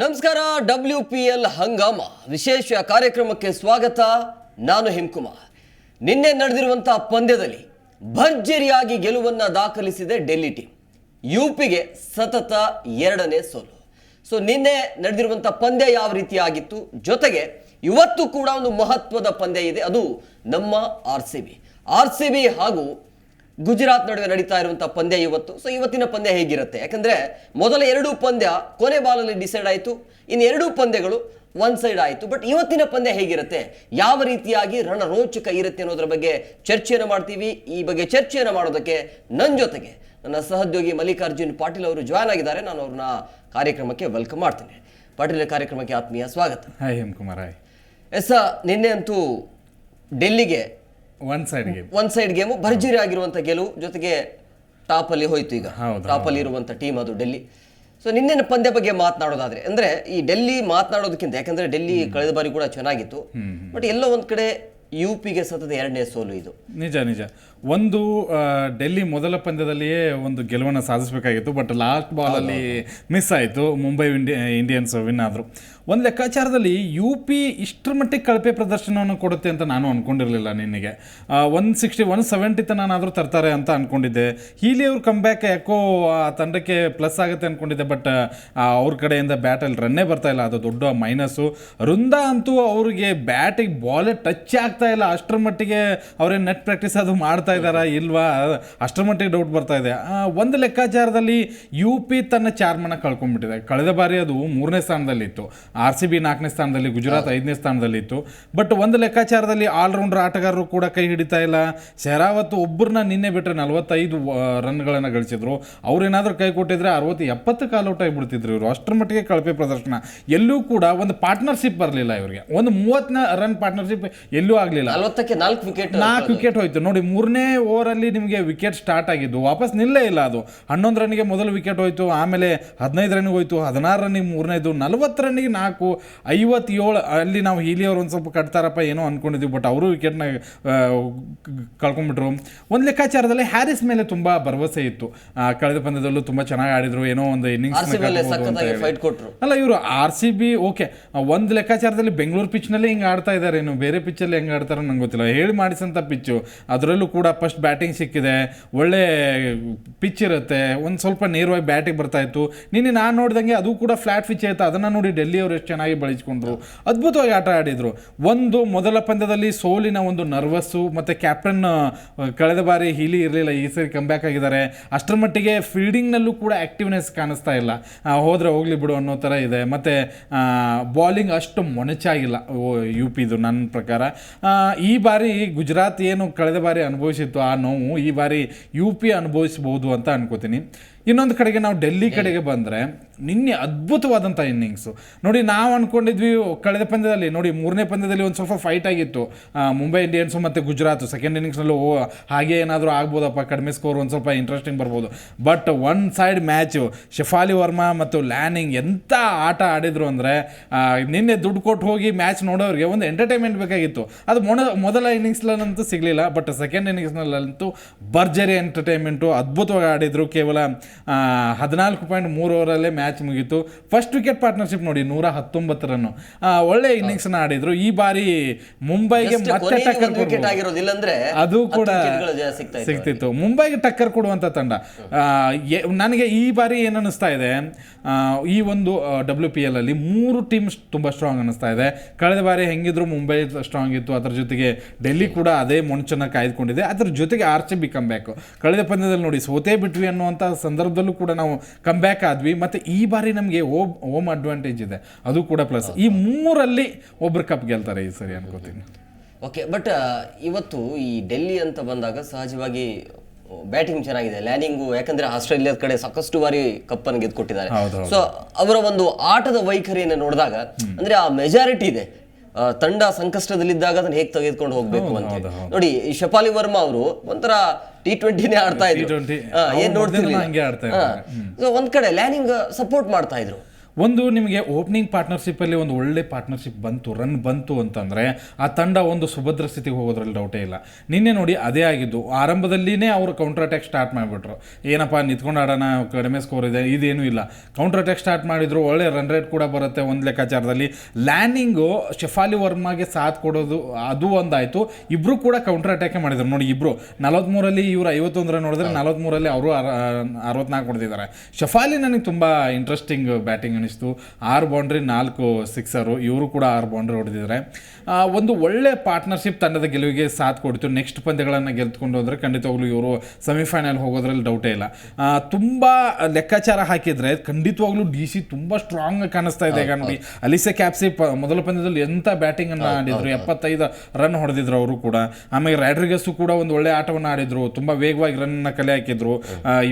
ನಮಸ್ಕಾರ W P L Hungama. ವಿಶೇಷ ಕಾರ್ಯಕ್ರಮಕ್ಕೆ ಸ್ವಾಗತ. ನಾನು ಹಿಮ್ಕುಮಾರ್. ನಿನ್ನೆ ನಡೆದಿರುವಂತಹ ಪಂದ್ಯದಲ್ಲಿ ಭರ್ಜರಿಯಾಗಿ ಗೆಲುವನ್ನ ದಾಖಲಿಸಿದೆ ಡೆಲ್ಲಿ ಟೀಮ್ ಯುಪಿಗೆ ಸತತ ಎರಡನೇ ಸೋಲು. ಸೊ ನಿನ್ನೆ ನಡೆದಿರುವಂಥ ಪಂದ್ಯ ಯಾವ ರೀತಿ ಆಗಿತ್ತು ಜೊತೆಗೆ ಇವತ್ತು ಕೂಡ ಒಂದು ಮಹತ್ವದ ಪಂದ್ಯ ಇದೆ. ಅದು ನಮ್ಮ R C B. R C B ಹಾಗೂ ಗುಜರಾತ್ ನಡುವೆ ನಡೀತಾ ಇರುವಂತಹ ಪಂದ್ಯ ಇವತ್ತು. ಸೊ ಇವತ್ತಿನ ಪಂದ್ಯ ಹೇಗಿರುತ್ತೆ? ಯಾಕಂದ್ರೆ ಮೊದಲ ಎರಡು ಪಂದ್ಯ ಕೊನೆ ಬಾಲಲ್ಲಿ ಡಿಸೈಡ್ ಆಯಿತು. ಇನ್ನು ಎರಡೂ ಪಂದ್ಯಗಳು ಒನ್ ಸೈಡ್ ಆಯಿತು. ಬಟ್ ಇವತ್ತಿನ ಪಂದ್ಯ ಹೇಗಿರುತ್ತೆ? ಯಾವ ರೀತಿಯಾಗಿ ರಣರೋಚಕ ಇರುತ್ತೆ ಅನ್ನೋದ್ರ ಬಗ್ಗೆ ಚರ್ಚೆಯನ್ನು ಮಾಡ್ತೀವಿ. ಈ ಬಗ್ಗೆ ಚರ್ಚೆಯನ್ನು ಮಾಡೋದಕ್ಕೆ ನನ್ನ ಜೊತೆಗೆ ನನ್ನ ಸಹೋದ್ಯೋಗಿ ಮಲ್ಲಿಕಾರ್ಜುನ್ ಪಾಟೀಲ್ ಅವರು ಜಾಯ್ನ್ ಆಗಿದ್ದಾರೆ. ನಾನು ಅವ್ರನ್ನ ಕಾರ್ಯಕ್ರಮಕ್ಕೆ ವೆಲ್ಕಮ್ ಮಾಡ್ತೇನೆ. ಪಾಟೀಲ್ ಕಾರ್ಯಕ್ರಮಕ್ಕೆ ಆತ್ಮೀಯ ಸ್ವಾಗತ. ಹಾಯ್ ಹೇಮಕುಮಾರ್ ಹಾಯ್ ಎಸ್ ನಿನ್ನೆ ಅಂತೂ ಡೆಲ್ಲಿಗೆ one side game one side game ಭರ್ಜರಿ ಆಗಿರುವಂತ ಗೆಲುವು ಜೊತೆಗೆ ಟಾಪ್ ಅಲ್ಲಿ ಹೋಯ್ತು ಈಗ. ಟಾಪಲ್ಲಿ ಟಾಪ್ ಅಲ್ಲಿ ಇರುವಂತ ಟೀಮ್ ಅದು ಡೆಲ್ಲಿ. ಸೊ ನಿನ್ನೆ ಪಂದ್ಯ ಬಗ್ಗೆ ಮಾತನಾಡೋದಾದ್ರೆ ಅಂದ್ರೆ ಈ ಡೆಲ್ಲಿ ಮಾತನಾಡೋದಕ್ಕಿಂತ ಯಾಕಂದ್ರೆ ಡೆಲ್ಲಿ ಕಳೆದ ಬಾರಿ ಕೂಡ ಚೆನ್ನಾಗಿತ್ತು. ಬಟ್ ಎಲ್ಲೋ ಒಂದ್ ಕಡೆ ಯು ಪಿಗೆ ಸತತ ಎರಡನೇ ಸೋಲು ಇದು. ನಿಜ ನಿಜ. ಒಂದು ಡೆಲ್ಲಿ ಮೊದಲ ಪಂದ್ಯದಲ್ಲಿಯೇ ಒಂದು ಗೆಲುವನ್ನು ಸಾಧಿಸಬೇಕಾಗಿತ್ತು ಬಟ್ ಲಾಸ್ಟ್ ಬಾಲಲ್ಲಿ ಮಿಸ್ ಆಯಿತು. ಮುಂಬೈ ಇಂಡಿ ಇಂಡಿಯನ್ಸ್ ವಿನ್ ಆದರು. ಒಂದು ಲೆಕ್ಕಾಚಾರದಲ್ಲಿ ಯು ಪಿ ಇಷ್ಟರ ಮಟ್ಟಿಗೆ ಕಳಪೆ ಪ್ರದರ್ಶನವನ್ನು ಕೊಡುತ್ತೆ ಅಂತ ನಾನು ಅಂದ್ಕೊಂಡಿರಲಿಲ್ಲ ನಿನಗೆ ಒನ್ ಸಿಕ್ಸ್ಟಿ ಒನ್ ಸೆವೆಂಟಿ ತನಾದರೂ ತರ್ತಾರೆ ಅಂತ ಅಂದ್ಕೊಂಡಿದ್ದೆ ಹೀಲಿ ಅವ್ರ ಕಮ್ಬ್ಯಾಕ್ ಯಾಕೋ ಆ ತಂಡಕ್ಕೆ ಪ್ಲಸ್ ಆಗುತ್ತೆ ಅಂದ್ಕೊಂಡಿದ್ದೆ ಬಟ್ ಅವ್ರ ಕಡೆಯಿಂದ ಬ್ಯಾಟಲ್ಲಿ ರನ್ನೇ ಬರ್ತಾ ಇಲ್ಲ. ಅದು ದೊಡ್ಡ ಮೈನಸ್ಸು ವೃಂದ ಅಂತೂ ಅವ್ರಿಗೆ ಬ್ಯಾಟಿಗೆ ಬಾಲೇ ಟಚ್ ಆಗ್ತಾ ಇಲ್ಲ. ಅಷ್ಟರ ಮಟ್ಟಿಗೆ ಅವರೇನು ನೆಟ್ ಪ್ರಾಕ್ಟೀಸ್ ಅದು ಮಾಡ್ತಾ ಇದ್ದಾರಾ ಇಲ್ವಾ? ಅಷ್ಟರ ಮಟ್ಟಿಗೆ ಡೌಟ್ ಬರ್ತಾ ಇದೆ. ಒಂದು ಲೆಕ್ಕಾಚಾರದಲ್ಲಿ ಯು ಪಿ ತನ್ನ ಚಾರ್ಮನ ಕಳ್ಕೊಂಡ್ಬಿಟ್ಟಿದೆ. ಕಳೆದ ಬಾರಿ ಅದು ಮೂರನೇ ಸ್ಥಾನದಲ್ಲಿತ್ತು. ಆರ್ ಸಿ ಬಿ ನಾಲ್ಕನೇ ಸ್ಥಾನದಲ್ಲಿ ಗುಜರಾತ್ ಐದನೇ ಸ್ಥಾನದಲ್ಲಿತ್ತು. ಬಟ್ ಒಂದು ಲೆಕ್ಕಾಚಾರದಲ್ಲಿ ಆಲ್ರೌಂಡರ್ ಆಟಗಾರರು ಕೂಡ ಕೈ ಹಿಡಿತಾ ಇಲ್ಲ. ಶೆರಾವತ್ ಒಬ್ಬರನ್ನ ನಿನ್ನೆ ಬಿಟ್ಟರೆ ನಲವತ್ತೈದು ರನ್ಗಳನ್ನು ಗಳಿಸಿದ್ರು. ಅವ್ರೇನಾದರೂ ಕೈ ಕೊಟ್ಟಿದ್ರೆ ಅರವತ್ತು ಎಪ್ಪತ್ತು ಕಾಲೌಟ್ ಆಗಿಬಿಡ್ತಿದ್ರು ಇವರು. ಅಷ್ಟರ ಮಟ್ಟಿಗೆ ಕಳಪೆ ಪ್ರದರ್ಶನ. ಎಲ್ಲೂ ಕೂಡ ಒಂದು ಪಾರ್ಟ್ನರ್ಶಿಪ್ ಬರಲಿಲ್ಲ ಇವರಿಗೆ. ಒಂದು ಮೂವತ್ತನ ರನ್ ಪಾರ್ಟ್ನರ್ಶಿಪ್ ಎಲ್ಲೂ ಆಗಲಿಲ್ಲ. ನಲವತ್ತಕ್ಕೆ ನಾಲ್ಕು ವಿಕೆಟ್ ನಾಲ್ಕು ವಿಕೆಟ್ ಹೋಯ್ತು. ನೋಡಿ ಮೂರನೇ ಓವರಲ್ಲಿ ನಿಮಗೆ ವಿಕೆಟ್ ಸ್ಟಾರ್ಟ್ ಆಗಿದ್ದು. ವಾಪಸ್ ನಿಲ್ಲೇ ಇಲ್ಲ ಅದು. ಹನ್ನೊಂದು ರನ್ನಿಗೆ ಮೊದಲು ವಿಕೆಟ್ ಹೋಯ್ತು. ಆಮೇಲೆ ಹದಿನೈದು ರನ್ಗೆ ಹೋಯ್ತು. ಹದಿನಾರು ರನ್ನಿಗೆ ಮೂರನೇದು. ನಲವತ್ತು ರನ್ನಿಗೆ ನಾಲ್ಕು ಐವತ್ತೇಳು ಅಲ್ಲಿ ನಾವು ಹೀಲಿಯವ್ರು ಒಂದು ಸ್ವಲ್ಪ ಕಟ್ತಾರಪ್ಪ ಏನೋ ಅಂದ್ಕೊಂಡಿದ್ವಿ ಬಟ್ ಅವರು ವಿಕೆಟ್ನ ಕಳ್ಕೊಂಡ್ಬಿಟ್ರು ಒಂದು ಲೆಕ್ಕಾಚಾರದಲ್ಲಿ ಹ್ಯಾರಿಸ್ ಮೇಲೆ ತುಂಬ ಭರವಸೆ ಇತ್ತು. ಕಳೆದ ಪಂದ್ಯದಲ್ಲೂ ತುಂಬ ಚೆನ್ನಾಗಿ ಆಡಿದ್ರು ಏನೋ ಒಂದು ಇನ್ನಿಂಗ್ಸ್ ಅಲ್ಲ ಇವರು ಆರ್ ಸಿ ಬಿ ಓಕೆ ಒಂದು ಲೆಕ್ಕಾಚಾರದಲ್ಲಿ ಬೆಂಗಳೂರು ಪಿಚ್ನಲ್ಲಿ ಹಿಂಗೆ ಆಡ್ತಾ ಇದ್ದಾರೆ ಏನು ಬೇರೆ ಪಿಚ್ಚಲ್ಲಿ ಹೆಂಗೆ ಆಡ್ತಾರೋ ನಂಗೆ ಗೊತ್ತಿಲ್ಲ. ಹೇಳಿ ಮಾಡಿಸಂಥ ಪಿಚ್ಚು ಅದರಲ್ಲೂ ಕೂಡ ಫಸ್ಟ್ ಬ್ಯಾಟಿಂಗ್ ಸಿಕ್ಕಿದೆ ಒಳ್ಳೆ ಪಿಚ್ ಇರುತ್ತೆ ಒಂದು ಸ್ವಲ್ಪ ನೇರವಾಗಿ ಬ್ಯಾಟಿಂಗ್ ಬರ್ತಾ ಇತ್ತು. ನಿನ್ನೆ ನಾನು ನೋಡಿದಂಗೆ ಅದು ಕೂಡ ಫ್ಲಾಟ್ ಪಿಚ್ ಆಯ್ತು ಅದನ್ನು ನೋಡಿ ಡೆಲ್ಲಿ ಅವರು ಎಷ್ಟು ಚೆನ್ನಾಗಿ ಬಳಸ್ಕೊಂಡ್ರು ಅದ್ಭುತವಾಗಿ ಆಟ ಆಡಿದ್ರು. ಒಂದು ಮೊದಲ ಪಂದ್ಯದಲ್ಲಿ ಸೋಲಿನ ಒಂದು ನರ್ವಸ್ಸು ಮತ್ತು ಕ್ಯಾಪ್ಟನ್ ಕಳೆದ ಬಾರಿ ಹೀಲಿ ಇರಲಿಲ್ಲ, ಈ ಸರಿ ಕಂಬ್ಯಾಕ್ ಆಗಿದ್ದಾರೆ. ಅಷ್ಟರ ಮಟ್ಟಿಗೆ ಫೀಲ್ಡಿಂಗ್ನಲ್ಲೂ ಕೂಡ ಆ್ಯಕ್ಟಿವ್ನೆಸ್ ಕಾಣಿಸ್ತಾ ಇಲ್ಲ. ಹೋದರೆ ಹೋಗ್ಲಿ ಬಿಡು ಅನ್ನೋ ಥರ ಇದೆ. ಮತ್ತು ಬಾಲಿಂಗ್ ಅಷ್ಟು ಮೊನಚಾಗಿಲ್ಲ ಯು ಪಿದು ನನ್ನ ಪ್ರಕಾರ. ಈ ಬಾರಿ ಗುಜರಾತ್ ಏನು ಕಳೆದ ಬಾರಿ ಅನುಭವಿಸಿತ್ತು, ಆ ನೋವು ಈ ಬಾರಿ ಯು ಪಿ ಅನುಭವಿಸ್ಬೋದು ಅಂತ ಅನ್ಕೋತೀನಿ. ಇನ್ನೊಂದು ಕಡೆಗೆ ನಾವು ಡೆಲ್ಲಿ ಕಡೆಗೆ ಬಂದರೆ ನಿನ್ನೆ ಅದ್ಭುತವಾದಂಥ ಇನ್ನಿಂಗ್ಸು ನೋಡಿ ನಾವು ಅಂದ್ಕೊಂಡಿದ್ವಿ ಕಳೆದ ಪಂದ್ಯದಲ್ಲಿ ನೋಡಿ ಮೂರನೇ ಪಂದ್ಯದಲ್ಲಿ ಒಂದು ಸ್ವಲ್ಪ ಫೈಟ್ ಆಗಿತ್ತು. ಮುಂಬೈ ಇಂಡಿಯನ್ಸು ಮತ್ತು ಗುಜರಾತು. ಸೆಕೆಂಡ್ ಇನ್ನಿಂಗ್ಸ್ನಲ್ಲೂ ಓ ಹಾಗೆ ಏನಾದರೂ ಆಗ್ಬೋದಪ್ಪ ಕಡಿಮೆ ಸ್ಕೋರ್ ಒಂದು ಸ್ವಲ್ಪ ಇಂಟ್ರೆಸ್ಟಿಂಗ್ ಬರ್ಬೋದು. But one side match Shafali Verma ಮತ್ತು ಲ್ಯಾನಿಂಗ್ ಎಂಥ ಆಟ ಆಡಿದ್ರು ಅಂದರೆ ನಿನ್ನೆ ದುಡ್ಡು ಕೊಟ್ಟು ಹೋಗಿ ಮ್ಯಾಚ್ ನೋಡೋರಿಗೆ ಒಂದು ಎಂಟರ್ಟೈನ್ಮೆಂಟ್ ಬೇಕಾಗಿತ್ತು. ಅದು ಮೊಣ ಮೊದಲ ಇನ್ನಿಂಗ್ಸ್ನಲ್ಲಂತೂ ಸಿಗಲಿಲ್ಲ ಬಟ್ ಸೆಕೆಂಡ್ ಇನ್ನಿಂಗ್ಸ್ನಲ್ಲಂತೂ ಭರ್ಜರಿ ಎಂಟರ್ಟೈನ್ಮೆಂಟು ಅದ್ಭುತವಾಗಿ ಆಡಿದರು. ಕೇವಲ ಹದಿನಾಲ್ಕು ಪಾಯಿಂಟ್ ಮೂರು ಓವರಲ್ಲೇ ಮ್ಯಾಚ್ ಮುಗೀತು. ಫಸ್ಟ್ ವಿಕೆಟ್ ಪಾರ್ಟ್ನರ್ಶಿಪ್ ನೋಡಿ ನೂರ ಹತ್ತೊಂಬತ್ತು ರನ್ನು ಒಳ್ಳೆ ಇನ್ನಿಂಗ್ಸ್ನ ಆಡಿದ್ರು. ಈ ಬಾರಿ ಮುಂಬೈಗೆ ಮತ್ತೆ ಟಕ್ಕರ್. ಆಗಿರೋದಿಲ್ಲ ಅಂದ್ರೆ ಅದು ಕೂಡ ಸಿಗ್ತಿತ್ತು. ಮುಂಬೈಗೆ ಟಕ್ಕರ್ ಕೊಡುವಂಥ ತಂಡ. ನನಗೆ ಈ ಬಾರಿ ಏನು ಅನ್ನಿಸ್ತಾ ಇದೆ? ಆ, ಈ ಒಂದು ಡಬ್ಲ್ಯೂ ಪಿ ಎಲ್ ಅಲ್ಲಿ ಮೂರು ಟೀಮ್ಸ್ ತುಂಬ ಸ್ಟ್ರಾಂಗ್ ಅನ್ನಿಸ್ತಾ ಇದೆ. ಕಳೆದ ಬಾರಿ ಹೆಂಗಿದ್ರು ಮುಂಬೈ ಸ್ಟ್ರಾಂಗ್ ಇತ್ತು. ಅದ್ರ ಜೊತೆಗೆ ಡೆಲ್ಲಿ ಕೂಡ ಅದೇ ಮೊಂಚನ್ನ ಕಾಯ್ದುಕೊಂಡಿದೆ. ಅದ್ರ ಜೊತೆಗೆ ಆರ್ ಸಿ ಬಿ ಕಮ್ಬ್ಯಾಕ್ ಕಳೆದ ಪಂದ್ಯದಲ್ಲಿ ನೋಡಿ ಸೋತೇ ಬಿಟ್ವಿ ಅನ್ನುವಂಥ ಸಂದರ್ಭದಲ್ಲೂ ಕೂಡ ನಾವು ಕಮ್ ಬ್ಯಾಕ್ ಆದ್ವಿ. ಮತ್ತು ಈ ಬಾರಿ ನಮಗೆ ಓಮ್ ಓಮ್ ಅಡ್ವಾಂಟೇಜ್ ಇದೆ. ಅದು ಕೂಡ ಪ್ಲಸ್ ಈ ಮೂರಲ್ಲಿ ಒಬ್ರು ಕಪ್ ಗೆಲ್ತಾರೆ ಈ ಸರಿ ಅನ್ಕೋತೀನಿ. ಓಕೆ ಬಟ್ ಇವತ್ತು ಈ ಡೆಲ್ಲಿ ಅಂತ ಬಂದಾಗ ಸಹಜವಾಗಿ ಬ್ಯಾಟಿಂಗ್ ಚೆನ್ನಾಗಿದೆ. ಲ್ಯಾನಿಂಗು ಯಾಕಂದ್ರೆ ಆಸ್ಟ್ರೇಲಿಯಾದ ಕಡೆ ಸಾಕಷ್ಟು ಬಾರಿ ಕಪ್ಪನ್ನು ಗೆದ್ದುಕೊಟ್ಟಿದ್ದಾರೆ ಹೌದು, ಸೊ ಅವರ ಒಂದು ಆಟದ ವೈಖರಿಯನ್ನು ನೋಡಿದಾಗ ಅಂದ್ರೆ ಆ ಮೆಜಾರಿಟಿ ಇದೆ. ತಂಡ ಸಂಕಷ್ಟದಲ್ಲಿದ್ದಾಗ ಅದನ್ನ ಹೇಗೆ ತೆಗೆದುಕೊಂಡು ಹೋಗ್ಬೇಕು ಅಂತ. ನೋಡಿ ಈ ಶಪಾಲಿ ವರ್ಮಾ ಅವರು ಒಂಥರ ಟಿ ಟ್ವೆಂಟಿನೇ ಆಡ್ತಾ ಇದ್ರು. T20 ಹಾ, ಏನ್ ನೋಡ್ತಿರ್ಲಿಲ್ಲ. ಒಂದ್ ಕಡೆ ಲ್ಯಾನಿಂಗ್ ಸಪೋರ್ಟ್ ಮಾಡ್ತಾ ಇದ್ರು. ಒಂದು ನಿಮಗೆ ಓಪನಿಂಗ್ ಪಾರ್ಟ್ನರ್ಶಿಪ್ಪಲ್ಲಿ ಒಂದು ಒಳ್ಳೆ ಪಾರ್ಟ್ನರ್ಶಿಪ್ ಬಂತು ರನ್ ಬಂತು ಅಂತಂದರೆ ಆ ತಂಡ ಒಂದು ಸುಭದ್ರ ಸ್ಥಿತಿಗೆ ಹೋಗೋದ್ರಲ್ಲಿ ಡೌಟೇ ಇಲ್ಲ. ನಿನ್ನೆ ನೋಡಿ ಅದೇ ಆಗಿದ್ದು. ಆರಂಭದಲ್ಲಿನೇ ಅವರು ಕೌಂಟರ್ ಅಟ್ಯಾಕ್ ಸ್ಟಾರ್ಟ್ ಮಾಡಿಬಿಟ್ರು. ಏನಪ್ಪ ನಿಂತ್ಕೊಂಡು ಆಡೋಣ ಕಡಿಮೆ ಸ್ಕೋರ್ ಇದೆ ಇದೇನೂ ಇಲ್ಲ. ಕೌಂಟರ್ ಅಟ್ಯಾಕ್ ಸ್ಟಾರ್ಟ್ ಮಾಡಿದ್ರು ಒಳ್ಳೆ ರನ್ ರೇಟ್ ಕೂಡ ಬರುತ್ತೆ ಒಂದು ಲೆಕ್ಕಾಚಾರದಲ್ಲಿ. ಲ್ಯಾನಿಂಗು ಶೆಫಾಲಿ ವರ್ಮಾಗೆ ಸಾಥ್ ಕೊಡೋದು ಅದು ಒಂದಾಯಿತು. ಇಬ್ಬರು ಕೂಡ ಕೌಂಟರ್ ಅಟ್ಯಾಕೆ ಮಾಡಿದ್ರು. ನೋಡಿ ಇಬ್ಬರು ನಲವತ್ತ್ಮೂರಲ್ಲಿ ಇವರು ಐವತ್ತೊಂದರ ನೋಡಿದ್ರೆ ನಲವತ್ತ್ಮೂರಲ್ಲಿ ಅವರು ಅರವತ್ನಾಲ್ಕು ಹೊಡೆದಿದ್ದಾರೆ. ಶಫಾಲಿ ನನಗೆ ತುಂಬ ಇಂಟ್ರೆಸ್ಟಿಂಗ್ ಬ್ಯಾಟಿಂಗ್ ಅನಿಸ್ತು. ಆರು ಬೌಂಡ್ರಿ ನಾಲ್ಕು ಸಿಕ್ಸರು ಇವರು ಕೂಡ ಆರು ಬೌಂಡ್ರಿ ಹೊಡೆದಿದ್ದಾರೆ. ಒಂದು ಒಳ್ಳೆ ಪಾರ್ಟ್ನರ್ಶಿಪ್ ತಂಡದ ಗೆಲುವಿಗೆ ಸಾಥ್ ಕೊಡ್ತು. ನೆಕ್ಸ್ಟ್ ಪಂದ್ಯಗಳನ್ನು ಗೆದ್ದುಕೊಂಡು ಹೋದರೆ ಖಂಡಿತವಾಗ್ಲೂ ಇವರು ಸೆಮಿಫೈನಲ್ ಹೋಗೋದ್ರಲ್ಲಿ ಡೌಟೇ ಇಲ್ಲ. ತುಂಬ ಲೆಕ್ಕಾಚಾರ ಹಾಕಿದರೆ ಖಂಡಿತವಾಗ್ಲೂ ಡಿ ಸಿ ತುಂಬ ಸ್ಟ್ರಾಂಗ್ ಕಾಣಿಸ್ತಾ ಇದೆ ಈಗ ನೋಡಿ ಅಲಿಸೆ ಕ್ಯಾಪ್ಸಿ ಪ ಮೊದಲ ಪಂದ್ಯದಲ್ಲಿ ಎಂಥ ಬ್ಯಾಟಿಂಗನ್ನು ಆಡಿದರು? ಆಡಿದ್ರು ಎಪ್ಪತ್ತೈದು ರನ್ ಹೊಡೆದಿದ್ರು ಅವರು ಕೂಡ. ಆಮೇಲೆ ರ್ಯಾಡ್ರಿಗಸ್ಸು ಕೂಡ ಒಂದು ಒಳ್ಳೆ ಆಟವನ್ನು ಆಡಿದ್ರು. ತುಂಬ ವೇಗವಾಗಿ ರನ್ನ ಕಲೆ ಹಾಕಿದ್ರು.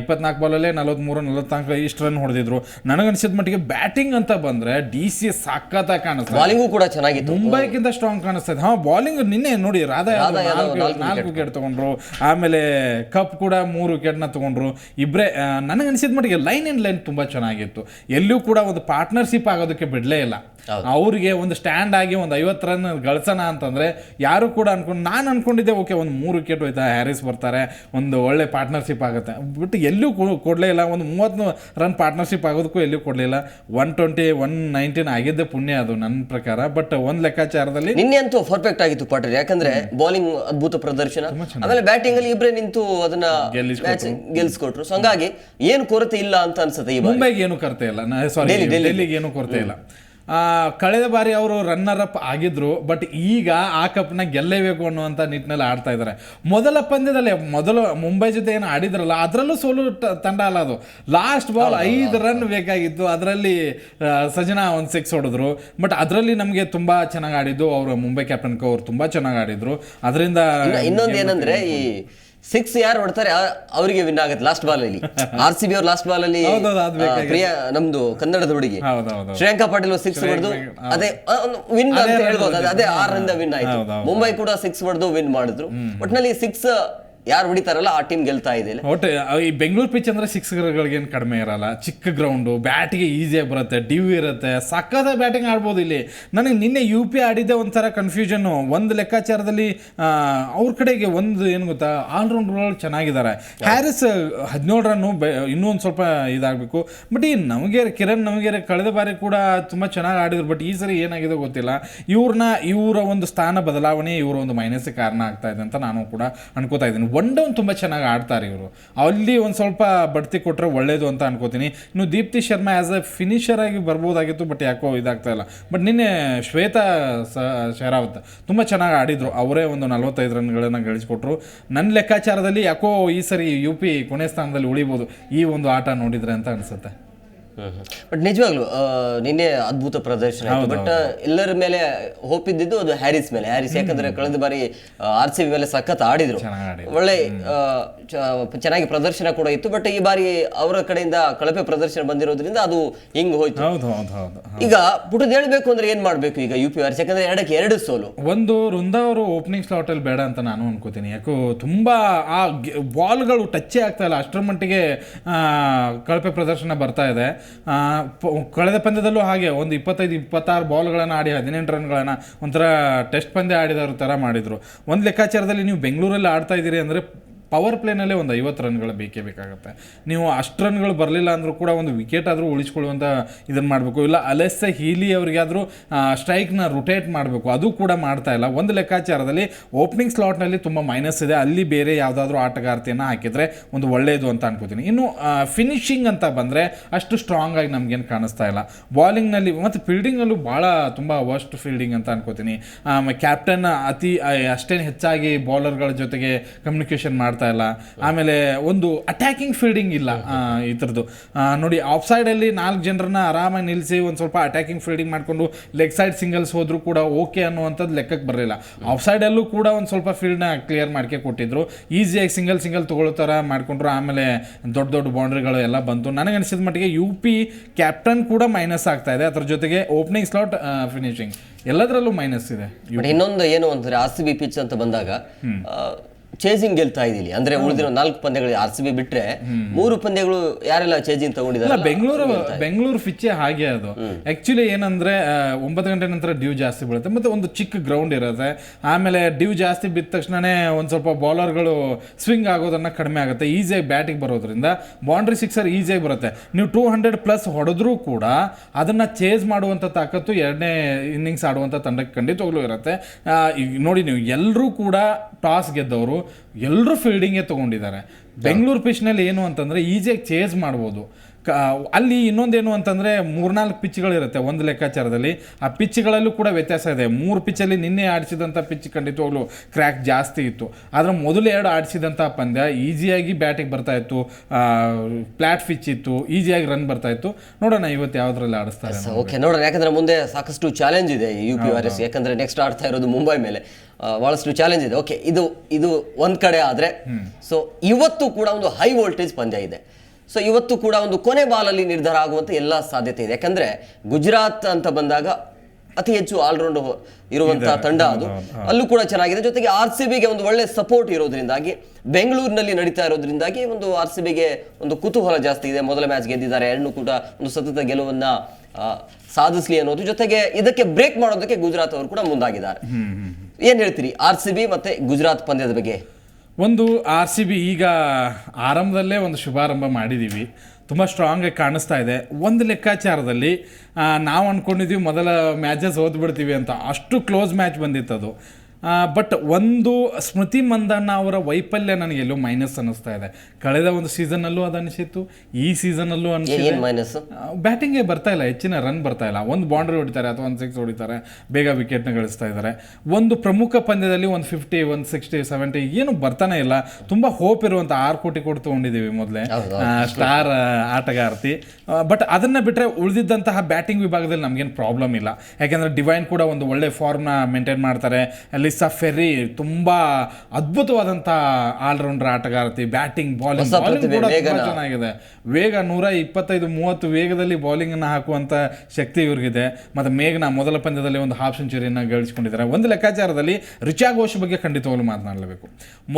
ಇಪ್ಪತ್ನಾಲ್ಕು ಬಾಲಲ್ಲೇ ನಲವತ್ತ್ಮೂರು ನಲವತ್ನಾಲ್ಕು ಇಷ್ಟು ರನ್ ಹೊಡೆದಿದ್ರು. ನನಗನ್ಸಿದ ಮಟ್ಟಿಗೆ ಬ್ಯಾಟಿಂಗ್ ಅಂತ ಬಂದ್ರೆ ಡಿ ಸಿ ಸಖತ್ತಾಗಿ ಕಾಣಿಸ್ತದೆ ಬಾಲಿಂಗು ಕೂಡ ಚೆನ್ನಾಗಿತ್ತು. ಮುಂಬೈಗಿಂತ ಸ್ಟ್ರಾಂಗ್ ಕಾಣಿಸ್ತದೆ ಹಾ ಬಾಲಿಂಗ್ ನಿನ್ನೆ ನೋಡಿ ರಾಧಾ ನಾಲ್ಕು ವಿಕೆಟ್ ತಗೊಂಡ್ರು. ಆಮೇಲೆ ಕಪ್ ಕೂಡ ಮೂರು ವಿಕೆಟ್ನ ತಗೊಂಡ್ರು. ಇಬ್ಬರೇ ನನಗೆ ಅನಿಸಿದ ಮಟ್ಟಿಗೆ ಲೈನ್ ಇನ್ ಲೈನ್ ತುಂಬಾ ಚೆನ್ನಾಗಿತ್ತು. ಎಲ್ಲೂ ಕೂಡ ಒಂದು ಪಾರ್ಟ್ನರ್ಶಿಪ್ ಆಗೋದಕ್ಕೆ ಬಿಡಲೇ ಇಲ್ಲ. ಅವ್ರಿಗೆ ಒಂದು ಸ್ಟ್ಯಾಂಡ್ ಆಗಿ ಒಂದು ಐವತ್ತು ರನ್ ಗಳಿಸೋಣ ಅಂತಂದ್ರೆ ಯಾರು ಕೂಡ ಅನ್ಕೊಂಡು ನಾನು ಅನ್ಕೊಂಡಿದ್ದೆ ಓಕೆ ಒಂದು ಮೂರು ವಿಕೆಟ್ ಹೋಯ್ತಾ ಹ್ಯಾರಿಸ್ ಬರ್ತಾರೆ ಒಂದು ಒಳ್ಳೆ ಪಾರ್ಟ್ನರ್ಶಿಪ್ ಆಗುತ್ತೆ. ಬಟ್ ಎಲ್ಲೂ ಕೊಡ್ಲೇ ಇಲ್ಲ. ಒಂದು ಮೂವತ್ತು ರನ್ ಪಾರ್ಟ್ನರ್ಶಿಪ್ ಆಗೋದಕ್ಕೂ ಎಲ್ಲೂ ಕೊಡಲಿಲ್ಲ ಒನ್ ಟ್ವೆಂಟಿ ಒನ್ ನೈನ್ಟೀನ್ ಆಗಿದ್ದೆ ಪುಣ್ಯ ಅದು ನನ್ನ ಪ್ರಕಾರ. ಬಟ್ ಒಂದ್ ಲೆಕ್ಕಾಚಾರದಲ್ಲಿ ನಿನ್ನೆ ಅಂತೂ ಪರ್ಫೆಕ್ಟ್ ಆಗಿತ್ತು ಪಾಟೀಲ್ ಯಾಕಂದ್ರೆ ಬೌಲಿಂಗ್ ಅದ್ಭುತ ಪ್ರದರ್ಶನ. ಆಮೇಲೆ ಬ್ಯಾಟಿಂಗ್ ಅಲ್ಲಿ ಇಬ್ಬರೇ ನಿಂತು ಅದನ್ನ ಗೆಲ್ಸ್ಕೊಟ್ರು ಸೊ ಹಂಗಾಗಿ ಏನು ಕೊರತೆ ಇಲ್ಲ ಅಂತ ಅನ್ಸುತ್ತೆ ಈ ಬಾರಿ. ಮುಂಬೈಗೆ ಏನು ಕೊರತೆ ಇಲ್ಲ. ಸಾರಿ ಡೆಲ್ಲಿ- ಡೆಲ್ಲಿಗೆ. ಏನು ಕೊರತೆ ಇಲ್ಲ. ಕಳೆದ ಬಾರಿ ಅವರು ರನ್ನರ್ ಅಪ್ ಆಗಿದ್ರು ಬಟ್ ಈಗ ಆ ಕಪ್ನ ಗೆಲ್ಲೇಬೇಕು ಅನ್ನುವಂಥ ನಿಟ್ಟಿನಲ್ಲಿ ಆಡ್ತಾ ಇದ್ದಾರೆ. ಮೊದಲ ಪಂದ್ಯದಲ್ಲಿ ಮೊದಲು ಮುಂಬೈ ಜೊತೆ ಏನು ಆಡಿದ್ರಲ್ಲ ಅದರಲ್ಲೂ ಸೋಲು ತಂಡ ಅಲ್ಲ ಅದು. ಲಾಸ್ಟ್ ಬಾಲ್ ಐದು ರನ್ ಬೇಕಾಗಿತ್ತು ಅದರಲ್ಲಿ ಸಜನಾ ಒಂದು ಸಿಕ್ಸ್ ಹೊಡೆದ್ರು. ಬಟ್ ಅದರಲ್ಲಿ ನಮಗೆ ತುಂಬಾ ಚೆನ್ನಾಗಿ ಆಡಿದ್ದು ಅವರು ಮುಂಬೈ ಕ್ಯಾಪ್ಟನ್ ಅವ್ರು ತುಂಬಾ ಚೆನ್ನಾಗಿ ಆಡಿದ್ರು. ಅದರಿಂದ ಇನ್ನೊಂದು ಏನಂದ್ರೆ ಈ ಸಿಕ್ಸ್ ಯಾರು ಹೊಡ್ತಾರೆ ಅವರಿಗೆ ವಿನ್ ಆಗುತ್ತೆ ಲಾಸ್ಟ್ ಬಾಲ್ ಅಲ್ಲಿ. ಆರ್ ಸಿ ಬಿ ಅವ್ರ ಲಾಸ್ಟ್ ಬಾಲ್ ಅಲ್ಲಿ ಪ್ರಿಯಾ ನಮ್ದು ಕನ್ನಡದ ಹುಡುಗಿ. ಶ್ರೇಯಾಂಕಾ ಪಾಟೀಲ್ ಸಿಕ್ಸ್ ಹೊಡೆದು ಅದೇ ವಿನ್ ಅಂತ ಹೇಳ್ಬೋದು ಅದೇ- ಆರ್ ರಿಂದ ವಿನ್ ಆಯ್ತು. ಮುಂಬೈ ಕೂಡ ಸಿಕ್ಸ್ ಹೊಡೆದು ವಿನ್ ಮಾಡಿದ್ರು. ಒಟ್ನಲ್ಲಿ ಸಿಕ್ಸ್ ಯಾರು ಹೊಡಿತಾರಲ್ಲ ಆ ಟೀಮ್ ಗೆಲ್ತಾ ಇದೆ. ಒಟ್ಟು ಈ ಬೆಂಗಳೂರು ಪಿಚ್ ಅಂದ್ರೆ ಸಿಕ್ಸ್ಗಳಿಗೇನು ಕಡಿಮೆ ಇರಲ್ಲ. ಚಿಕ್ಕ ಗ್ರೌಂಡು ಬ್ಯಾಟಿಗೆ ಈಸಿಯಾಗಿ ಬರುತ್ತೆ ಡಿವ್ ಇರುತ್ತೆ. ಸಕ್ಕದ ಬ್ಯಾಟಿಂಗ್ ಆಡ್ಬೋದು ಇಲ್ಲಿ. ನನಗೆ ನಿನ್ನೆ ಯು ಪಿ ಆಡಿದ್ದೆ ಒಂಥರ ಕನ್ಫ್ಯೂಷನ್ನು ಒಂದು ಲೆಕ್ಕಾಚಾರದಲ್ಲಿ ಅವ್ರ ಕಡೆಗೆ ಒಂದು ಏನು ಗೊತ್ತಾ ಆಲ್ರೌಂಡರ್ಗಳು ಚೆನ್ನಾಗಿದ್ದಾರೆ ಹ್ಯಾರಿಸ್ ಹದಿನೇಳು ರನ್ನು ಇನ್ನೂ ಸ್ವಲ್ಪ ಇದಾಗಬೇಕು. ಬಟ್ ಈ ನಮಗೇರೆ ಕಿರಣ್ ನಮಗೇರೆ ಕಳೆದ ಬಾರಿ ಕೂಡ ತುಂಬ ಚೆನ್ನಾಗಿ ಆಡಿದ್ರು. ಬಟ್ ಈ ಸರಿ ಏನಾಗಿದೆ ಗೊತ್ತಿಲ್ಲ. ಇವ್ರನ್ನ ಇವರ ಒಂದು ಸ್ಥಾನ ಬದಲಾವಣೆ, ಇವರ ಒಂದು ಮೈನಸ್ಗೆ ಕಾರಣ ಆಗ್ತಾ ಇದೆ ಅಂತ ನಾನು ಕೂಡ ಅನ್ಕೋತಾ ಇದ್ದೀನಿ. ಒನ್ ತುಂಬ ಚೆನ್ನಾಗಿ ಆಡ್ತಾರೆ ಇವರು. ಅಲ್ಲಿ ಒಂದು ಸ್ವಲ್ಪ ಬಡ್ತಿ ಕೊಟ್ಟರೆ ಒಳ್ಳೇದು ಅಂತ ಅನ್ಕೋತೀನಿ. ಇನ್ನು Deepti Sharma as a finisher ಆಗಿ ಬರ್ಬೋದಾಗಿತ್ತು ಬಟ್ ಯಾಕೋ ಇದಾಗ್ತಾ ಇಲ್ಲ. ಬಟ್ ನಿನ್ನೆ ಶ್ವೇತಾ ಶೆರಾವತ್ ತುಂಬ ಚೆನ್ನಾಗಿ ಆಡಿದರು. ಅವರೇ ಒಂದು ನಲವತ್ತೈದು ರನ್ಗಳನ್ನು ಗಳಿಸ್ಕೊಟ್ರು. ನನ್ನ ಲೆಕ್ಕಾಚಾರದಲ್ಲಿ ಯಾಕೋ ಈ ಸರಿ ಯು ಪಿ ಕೊನೆ ಸ್ಥಾನದಲ್ಲಿ ಉಳಿಬೋದು. ಈ ಒಂದು ಆಟ ನೋಡಿದ್ರೆ ಅಂತ ಅನಿಸುತ್ತೆ. ಬಟ್ ನಿಜವಾಗ್ಲು ನಿನ್ನೆ ಅದ್ಭುತ ಪ್ರದರ್ಶನ ಆಯ್ತು. ಬಟ್ ಎಲ್ಲರ ಮೇಲೆ ಹೋಪ್ ಇದ್ದಿದ್ದು ಅದು ಹ್ಯಾರಿಸ್ ಮೇಲೆ. ಹ್ಯಾರಿಸ್ ಯಾಕಂದ್ರೆ ಕಳೆದ ಬಾರಿ ಆರ್ ಸಿ ಬಿ ಮೇಲೆ ಸಖತ್ ಆಡಿದ್ರು. ಒಳ್ಳೆ ಚೆನ್ನಾಗಿ ಪ್ರದರ್ಶನ ಕೂಡ ಇತ್ತು. ಬಟ್ ಈ ಬಾರಿ ಅವರ ಕಡೆಯಿಂದ ಕಳಪೆ ಪ್ರದರ್ಶನ ಬಂದಿರೋದ್ರಿಂದ ಅದು ಹಿಂಗ್ ಹೋಯ್ತು. ಹೌದು ಹೌದು ಹೌದು ಈಗ ಪುಟದ್ ಹೇಳ್ಬೇಕು ಅಂದ್ರೆ ಏನ್ ಮಾಡ್ಬೇಕು ಈಗ ಯು ಪಿ ಆರ್ ಯಾಕಂದ್ರೆ ಎರಡಕ್ಕೆ ಎರಡು ಸೋಲು. ಒಂದು ವೃಂದಾ ಅವರು ಓಪನಿಂಗ್ ಸ್ಲಾಟ್ ಅಲ್ಲಿ ಬೇಡ ಅಂತ ನಾನು ಅನ್ಕೋತೀನಿ. ಯಾಕೋ ತುಂಬಾ ಆ ಬಾಲ್ಗಳು ಟಚ್ಚೇ ಆಗ್ತಾ ಇಲ್ಲ. ಅಷ್ಟರ ಮಟ್ಟಿಗೆ ಕಳಪೆ ಪ್ರದರ್ಶನ ಬರ್ತಾ ಇದೆ. ಕಳೆದ ಪಂದ್ಯದಲ್ಲೂ ಹಾಗೆ ಒಂದು ಇಪ್ಪತ್ತೈದು, ಇಪ್ಪತ್ತಾರು ಬಾಲ್ಗಳನ್ನು ಆಡಿ, ಹದಿನೆಂಟು ರನ್ಗಳನ್ನು ಒಂಥರ ಟೆಸ್ಟ್ ಪಂದ್ಯ ಆಡಿದವ್ರ ಥರ ಮಾಡಿದರು. ಒಂದು ಲೆಕ್ಕಾಚಾರದಲ್ಲಿ ನೀವು ಬೆಂಗಳೂರಲ್ಲಿ ಆಡ್ತಾ ಇದ್ದೀರಿ ಅಂದರೆ ಪವರ್ ಪ್ಲೇನಲ್ಲೇ ಒಂದು ಐವತ್ತು ರನ್ಗಳು ಬೇಕೇ ಬೇಕಾಗುತ್ತೆ. ನೀವು ಅಷ್ಟು ರನ್ಗಳು ಬರಲಿಲ್ಲ ಅಂದರೂ ಕೂಡ ಒಂದು ವಿಕೆಟ್ ಆದರೂ ಉಳಿಸ್ಕೊಳ್ಳುವಂಥ ಇದನ್ನು ಮಾಡಬೇಕು. ಇಲ್ಲ, ಅಲೆಸ್ಸೆ ಹೀಲಿ ಅವರಿಗಾದರೂ ಸ್ಟ್ರೈಕ್ನ ರೊಟೇಟ್ ಮಾಡಬೇಕು. ಅದು ಕೂಡ ಮಾಡ್ತಾ ಇಲ್ಲ. ಒಂದು ಲೆಕ್ಕಾಚಾರದಲ್ಲಿ ಓಪನಿಂಗ್ ಸ್ಲಾಟ್ನಲ್ಲಿ ತುಂಬ ಮೈನಸ್ ಇದೆ. ಅಲ್ಲಿ ಬೇರೆ ಯಾವುದಾದ್ರೂ ಆಟಗಾರ್ತಿಯನ್ನು ಹಾಕಿದರೆ ಒಂದು ಒಳ್ಳೆಯದು ಅಂತ ಅನ್ಕೋತೀನಿ. ಇನ್ನು ಫಿನಿಶಿಂಗ್ ಅಂತ ಬಂದರೆ ಅಷ್ಟು ಸ್ಟ್ರಾಂಗ್ ಆಗಿ ನಮಗೇನು ಕಾಣಿಸ್ತಾ ಇಲ್ಲ. ಬಾಲಿಂಗ್ನಲ್ಲಿ ಮತ್ತು ಫೀಲ್ಡಿಂಗಲ್ಲೂ ಭಾಳ ತುಂಬ ವರ್ಸ್ಟ್ ಫೀಲ್ಡಿಂಗ್ ಅಂತ ಅನ್ಕೋತೀನಿ. ಕ್ಯಾಪ್ಟನ್ ಅತಿ ಅಷ್ಟೇನು ಹೆಚ್ಚಾಗಿ ಬೌಲರ್ಗಳ ಜೊತೆಗೆ ಕಮ್ಯುನಿಕೇಷನ್ ಮಾಡ್ತಾ ಇಲ್ಲ. ಆಮೇಲೆ ಒಂದು ಅಟ್ಯಾಕಿಂಗ್ ಫೀಲ್ಡಿಂಗ್ ಇಲ್ಲ ಈ ಥರದ್ದು. ನೋಡಿ ಆಫ್ ಸೈಡಲ್ಲಿ ನಾಲ್ಕು ಜನರನ್ನ ಆರಾಮಾಗಿ ನಿಲ್ಲಿಸಿ ಒಂದು ಸ್ವಲ್ಪ ಅಟ್ಯಾಕಿಂಗ್ ಫೀಲ್ಡಿಂಗ್ ಮಾಡಿಕೊಂಡು ಲೆಗ್ ಸೈಡ್ ಸಿಂಗಲ್ಸ್ ಹೋದರೂ ಕೂಡ ಓಕೆ ಅನ್ನುವಂಥದ್ದು ಲೆಕ್ಕಕ್ಕೆ ಬರಲಿಲ್ಲ. ಆಫ್ ಸೈಡಲ್ಲೂ ಕೂಡ ಒಂದು ಸ್ವಲ್ಪ ಫೀಲ್ಡ್ನ ಕ್ಲಿಯರ್ ಮಾಡ್ಕೆ ಕೊಟ್ಟಿದ್ರು. ಈಸಿಯಾಗಿ ಸಿಂಗಲ್ ಸಿಂಗಲ್ ತೊಗೊಳ್ಳೋ ಥರ ಮಾಡ್ಕೊಂಡ್ರು. ಆಮೇಲೆ ದೊಡ್ಡ ದೊಡ್ಡ ಬೌಂಡ್ರಿಗಳು ಎಲ್ಲ ಬಂತು. ಅನಿಸಿದ ಮಟ್ಟಿಗೆ ಯು ಪಿ ಕ್ಯಾಪ್ಟನ್ ಕೂಡ ಮೈನಸ್ ಆಗ್ತಾ ಇದೆ. ಅದ್ರ ಜೊತೆಗೆ ಓಪನಿಂಗ್ ಸ್ಲಾಟ್ ಫಿನಿಶಿಂಗ್ ಎಲ್ಲದರಲ್ಲೂ ಮೈನಸ್ ಇದೆ. ಇನ್ನೊಂದು ಏನು ಅಂತಂದ್ರೆ ಆರ್ ಸಿ ಬಿ ಪಿಚ್ ಅಂತ ಬಂದಾಗ ಚೇಸಿಂಗ್ ಗೆಲ್ತಾ ಇದೀನಿ ಅಂದ್ರೆ ಉಳಿದಿರೋ ನಾಲ್ಕು ಪಂದ್ಯಗಳು ಆರ್ ಸಿ ಬಿ ಬಿಟ್ರೆ ಮೂರು ಪಂದ್ಯಗಳು ಯಾರೆಲ್ಲ ಚೇಸಿಂಗ್ ತಗೊಂಡಿದ್ದಾರೆ ಬೆಂಗಳೂರು ಬೆಂಗಳೂರು ಪಿಚ್ಚೆ ಹಾಗೆ ಅದು. ಆಕ್ಚುಲಿ ಏನಂದ್ರೆ ಒಂಬತ್ತು ಗಂಟೆ ನಂತರ ಡ್ಯೂ ಜಾಸ್ತಿ ಬೀಳುತ್ತೆ. ಮತ್ತೆ ಒಂದು ಚಿಕ್ಕ ಗ್ರೌಂಡ್ ಇರುತ್ತೆ. ಆಮೇಲೆ ಡ್ಯೂ ಜಾಸ್ತಿ ಬಿದ್ದ ತಕ್ಷಣನೇ ಒಂದು ಸ್ವಲ್ಪ ಬೌಲರ್ಗಳು ಸ್ವಿಂಗ್ ಆಗೋದನ್ನ ಕಡಿಮೆ ಆಗುತ್ತೆ. ಈಸಿಯಾಗಿ ಬ್ಯಾಟಿಗೆ ಬರೋದ್ರಿಂದ ಬೌಂಡ್ರಿ ಸಿಕ್ಸರ್ ಈಸಿಯಾಗಿ ಬರುತ್ತೆ. ನೀವು ಟೂ ಹಂಡ್ರೆಡ್ ಪ್ಲಸ್ ಹೊಡೆದ್ರೂ ಕೂಡ ಅದನ್ನ ಚೇಸ್ ಮಾಡುವಂತ ತಾಕತ್ತು ಎರಡನೇ ಇನ್ನಿಂಗ್ಸ್ ಆಡುವಂತ ತಂಡಕ್ಕೆ ಖಂಡಿತವಾಗ್ಲೂ ಇರುತ್ತೆ. ನೋಡಿ ನೀವು ಎಲ್ಲರೂ ಕೂಡ ಟಾಸ್ ಗೆದ್ದವರು ಎಲ್ಲರೂ ಫೀಲ್ಡಿಂಗೇ ತೊಗೊಂಡಿದ್ದಾರೆ. ಬೆಂಗಳೂರು ಪಿಚ್ನಲ್ಲಿ ಏನು ಅಂತಂದರೆ ಈಸಿಯಾಗಿ ಚೇಂಜ್ ಮಾಡ್ಬೋದು. ಕ ಅಲ್ಲಿ ಇನ್ನೊಂದೇನು ಅಂತಂದರೆ ಮೂರ್ನಾಲ್ಕು ಪಿಚ್ಗಳಿರುತ್ತೆ ಒಂದು ಲೆಕ್ಕಾಚಾರದಲ್ಲಿ. ಆ ಪಿಚ್ಗಳಲ್ಲೂ ಕೂಡ ವ್ಯತ್ಯಾಸ ಇದೆ. ಮೂರು ಪಿಚ್ಚಲ್ಲಿ ನಿನ್ನೆ ಆಡಿಸಿದಂಥ ಪಿಚ್ ಖಂಡಿತವಾಗ್ಲೂ ಕ್ರ್ಯಾಕ್ ಜಾಸ್ತಿ ಇತ್ತು. ಆದರೆ ಮೊದಲು ಎರಡು ಆಡಿಸಿದಂಥ ಪಂದ್ಯ ಈಸಿಯಾಗಿ ಬ್ಯಾಟಿಗೆ ಬರ್ತಾ ಇತ್ತು. ಫ್ಲಾಟ್ ಪಿಚ್ ಇತ್ತು. ಈಸಿಯಾಗಿ ರನ್ ಬರ್ತಾ ಇತ್ತು. ನೋಡೋಣ ಇವತ್ತು ಯಾವುದ್ರಲ್ಲಿ ಆಡಿಸ್ತಾರೆ ಓಕೆ ನೋಡೋಣ. ಯಾಕಂದ್ರೆ ಮುಂದೆ ಸಾಕಷ್ಟು ಚಾಲೆಂಜ್ ಇದೆ ಯು ಪಿ ಆರ್ ಎಸ್ ಯಾಕಂದ್ರೆ ನೆಕ್ಸ್ಟ್ ಆಡ್ತಾ ಇರೋದು ಮುಂಬೈ ಮೇಲೆ. ಆ, ಬಹಳಷ್ಟು ಚಾಲೆಂಜ್ ಇದೆ. ಓಕೆ ಇದು ಇದು ಒಂದ್ ಕಡೆ ಆದ್ರೆ ಸೊ ಇವತ್ತು ಕೂಡ ಒಂದು ಹೈ ವೋಲ್ಟೇಜ್ ಪಂದ್ಯ ಇದೆ. ಸೊ ಇವತ್ತು ಕೂಡ ಒಂದು ಕೊನೆ ಬಾಲಲ್ಲಿ ನಿರ್ಧಾರ ಆಗುವಂತ ಎಲ್ಲ ಸಾಧ್ಯತೆ ಇದೆ. ಯಾಕಂದ್ರೆ ಗುಜರಾತ್ ಅಂತ ಬಂದಾಗ ಅತಿ ಹೆಚ್ಚು ಆಲ್ರೌಂಡ್ ಇರುವಂತಹ ತಂಡ ಅದು. ಅಲ್ಲೂ ಕೂಡ ಚೆನ್ನಾಗಿದೆ. ಜೊತೆಗೆ ಆರ್ ಸಿ ಬಿಗೆ ಒಂದು ಒಳ್ಳೆ ಸಪೋರ್ಟ್ ಇರೋದ್ರಿಂದಾಗಿ ಬೆಂಗಳೂರಿನಲ್ಲಿ ನಡೀತಾ ಇರೋದ್ರಿಂದಾಗಿ ಒಂದು ಆರ್ ಸಿ ಬಿಗೆ ಒಂದು ಕುತೂಹಲ ಜಾಸ್ತಿ ಇದೆ. ಮೊದಲ ಮ್ಯಾಚ್ ಗೆದ್ದಿದ್ದಾರೆ. ಎರಡನ್ನೂ ಕೂಡ ಒಂದು ಸತತ ಗೆಲುವನ್ನ ಸಾಧಿಸ್ಲಿ ಅನ್ನೋದು. ಜೊತೆಗೆ ಇದಕ್ಕೆ ಬ್ರೇಕ್ ಮಾಡೋದಕ್ಕೆ ಗುಜರಾತ್ ಅವರು ಕೂಡ ಮುಂದಾಗಿದ್ದಾರೆ. ಏನ್ ಹೇಳ್ತೀರಿ? ಆರ್ ಸಿ ಬಿ ಮತ್ತೆ ಗುಜರಾತ್ ಪಂದ್ಯದ ಬಗ್ಗೆ? ಒಂದು ಆರ್ ಸಿ ಬಿ ಈಗ ಆರಂಭದಲ್ಲೇ ಒಂದು ಶುಭಾರಂಭ ಮಾಡಿದ್ದೀವಿ ತುಂಬ ಸ್ಟ್ರಾಂಗಾಗಿ ಕಾಣಿಸ್ತಾ ಇದೆ. ಒಂದು ಲೆಕ್ಕಾಚಾರದಲ್ಲಿ ನಾವು ಅಂದ್ಕೊಂಡಿದ್ದೀವಿ ಮೊದಲ ಮ್ಯಾಚಸ್ ಓದ್ಬಿಡ್ತೀವಿ ಅಂತ. ಅಷ್ಟು ಕ್ಲೋಸ್ ಮ್ಯಾಚ್ ಬಂದಿತ್ತು ಅದು ಬಟ್ ಒಂದು ಸ್ಮೃತಿ ಮಂದಣ್ಣ ಅವರ ವೈಫಲ್ಯ ನನಗೆ ಎಲ್ಲೋ ಮೈನಸ್ ಅನ್ನಿಸ್ತಾ ಇದೆ. ಕಳೆದ ಒಂದು ಸೀಸನ್ನಲ್ಲೂ ಅದು ಅನಿಸಿತ್ತು ಈ ಸೀಸನ್ ಅಲ್ಲೂ ಅನ್ಸಿ ಬ್ಯಾಟಿಂಗ್ ಬರ್ತಾ ಇಲ್ಲ ಹೆಚ್ಚಿನ ರನ್ ಬರ್ತಾ ಇಲ್ಲ. ಒಂದು ಬೌಂಡ್ರಿ ಹೊಡಿತಾರೆ ಅಥವಾ ಒಂದು ಸಿಕ್ಸ್ ಹೊಡಿತಾರೆ ಬೇಗ ವಿಕೆಟ್ನ ಗಳಿಸ್ತಾ ಇದ್ದಾರೆ. ಒಂದು ಪ್ರಮುಖ ಪಂದ್ಯದಲ್ಲಿ ಒಂದು ಫಿಫ್ಟಿ ಒಂದು ಸಿಕ್ಸ್ಟಿ ಸೆವೆಂಟಿ ಏನು ಬರ್ತಾನೆ ಇಲ್ಲ. ತುಂಬ ಹೋಪ್ ಇರುವಂಥ ಆರು ಕೋಟಿ ಕೊಟ್ಟು ತೊಗೊಂಡಿದ್ದೀವಿ ಮೊದಲೇ. ಸ್ಟಾರ್ ಆಟಗಾರ್ತಿ. ಬಟ್ ಅದನ್ನ ಬಿಟ್ಟರೆ ಉಳಿದಿದ್ದಂತಹ ಬ್ಯಾಟಿಂಗ್ ವಿಭಾಗದಲ್ಲಿ ನಮಗೇನು ಪ್ರಾಬ್ಲಮ್ ಇಲ್ಲ. ಯಾಕೆಂದರೆ ಡಿವೈನ್ ಕೂಡ ಒಂದು ಒಳ್ಳೆ ಫಾರ್ಮ್ನ ಮೇಂಟೈನ್ ಮಾಡ್ತಾರೆ. ಲಿಸಾ ಫೆರ್ರಿ ತುಂಬ ಅದ್ಭುತವಾದಂಥ ಆಲ್ರೌಂಡರ್ ಆಟಗಾರತಿ ಬ್ಯಾಟಿಂಗ್ ಬಾಲಿಂಗ್ ಕೂಡ. ತುಂಬಾ ಚೆನ್ನಾಗಿದೆ. ವೇಗ ನೂರ ಇಪ್ಪತ್ತೈದು ಮೂವತ್ತು ವೇಗದಲ್ಲಿ ಬೌಲಿಂಗ್ ಅನ್ನ ಹಾಕುವಂತ ಶಕ್ತಿ ಇವ್ರಿಗಿದೆ. ಮತ್ತೆ ಮೇಘನ ಮೊದಲ ಪಂದ್ಯದಲ್ಲಿ ಒಂದು ಹಾಫ್ ಸೆಂಚುರಿಯನ್ನ ಗಳಿಸಿಕೊಂಡಿದ್ದಾರೆ. ಒಂದು ಲೆಕ್ಕಾಚಾರದಲ್ಲಿ ರಿಚಾ ಘೋಷ್ ಬಗ್ಗೆ ಖಂಡಿತವಾಗ್ಲೂ ಮಾತನಾಡಲೇಬೇಕು.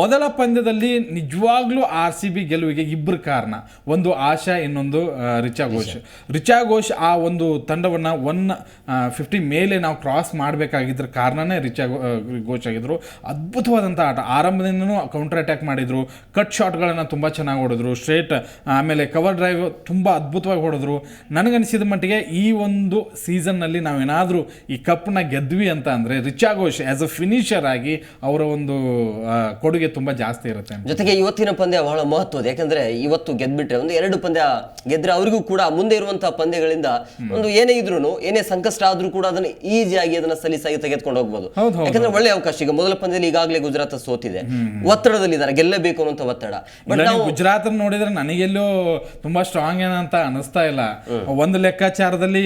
ಮೊದಲ ಪಂದ್ಯದಲ್ಲಿ ನಿಜವಾಗ್ಲೂ ಆರ್ ಸಿ ಬಿ ಗೆಲುವಿಗೆ ಇಬ್ಬರು ಕಾರಣ. ಒಂದು ಆಶಾ ಇನ್ನೊಂದು ರಿಚಾ ಘೋಷ್. ರಿಚಾ. ಘೋಷ್ ಆ ಒಂದು ತಂಡವನ್ನ ಒನ್ ಫಿಫ್ಟಿ ಮೇಲೆ ನಾವು ಕ್ರಾಸ್ ಮಾಡಬೇಕಾಗಿದ್ರ ಕಾರಣನೇ ರಿಚಾ ಘೋಷ್ ಆಗಿದ್ರು. ಅದ್ಭುತವಾದಂಥ ಆಟ. ಆರಂಭದಿಂದನೂ ಕೌಂಟರ್ ಅಟ್ಯಾಕ್ ಮಾಡಿದ್ರು. ಕಟ್ ಶಾಟ್ಗಳನ್ನು ತುಂಬ ಚೆನ್ನಾಗಿ ಹೊಡೆದ್ರು. ಸ್ಟ್ರೇಟ್ ಆಮೇಲೆ ಕವರ್ ಡ್ರೈವ್ ತುಂಬ ಅದ್ಭುತವಾಗಿ ಹೊಡೆದ್ರು. ನನಗನ್ಸಿದ ಮಟ್ಟಿಗೆ ಈ ಒಂದು ಸೀಸನ್ನಲ್ಲಿ ನಾವೇನಾದರೂ ಈ ಕಪ್ನ ಗೆದ್ವಿ ಅಂತ ಅಂದರೆ Richa Ghosh as a finisher ಆಗಿ ಅವರ ಒಂದು ಕೊಡುಗೆ ತುಂಬ ಜಾಸ್ತಿ ಇರುತ್ತೆ ಜೊತೆಗೆ ಇವತ್ತಿನ ಪಂದ್ಯ ಬಹಳ ಮಹತ್ವದ ಯಾಕಂದ್ರೆ ಇವತ್ತು ಗೆದ್ಬಿಟ್ರೆ ಒಂದು ಎರಡು ಪಂದ್ಯ ಗೆದ್ರೆ ಅವರಿಗೂ ಕೂಡ ಮುಂದೆ ಇರುವಂತಹ ಪಂದ್ಯಗಳಿಂದ ಒಂದು ಏನೇ ಇದ್ರು ಏನೇ ಸಂಕಷ್ಟ ಆದ್ರೂ ಕೂಡ ಅದನ್ನ ಈಸಿಯಾಗಿ ಅದನ್ನ ಸಲೀಸಾಗಿ ತೆಗೆದುಕೊಂಡು ಹೋಗ್ಬೋದು. ಯಾಕಂದ್ರೆ ಒಳ್ಳೆ ಅವಕಾಶ ಈಗ ಮೊದಲ ಪಂದ್ಯದಲ್ಲಿ ಈಗಾಗಲೇ ಗುಜರಾತ್ ಸೋತಿದೆ. ಒತ್ತಡದಲ್ಲಿದ್ದಾರೆ ಗೆಲ್ಲಬೇಕು ಅನ್ನುವಂತ ಒತ್ತಡ. ಬಟ್ ನಾವು ನೀವು ಗುಜರಾತ್ ನೋಡಿದ್ರೆ ನನಗೆಲ್ಲೂ ತುಂಬಾ ಸ್ಟ್ರಾಂಗ್ ಏನಂತ ಅನಿಸ್ತಾ ಇಲ್ಲ. ಒಂದು ಲೆಕ್ಕಾಚಾರದಲ್ಲಿ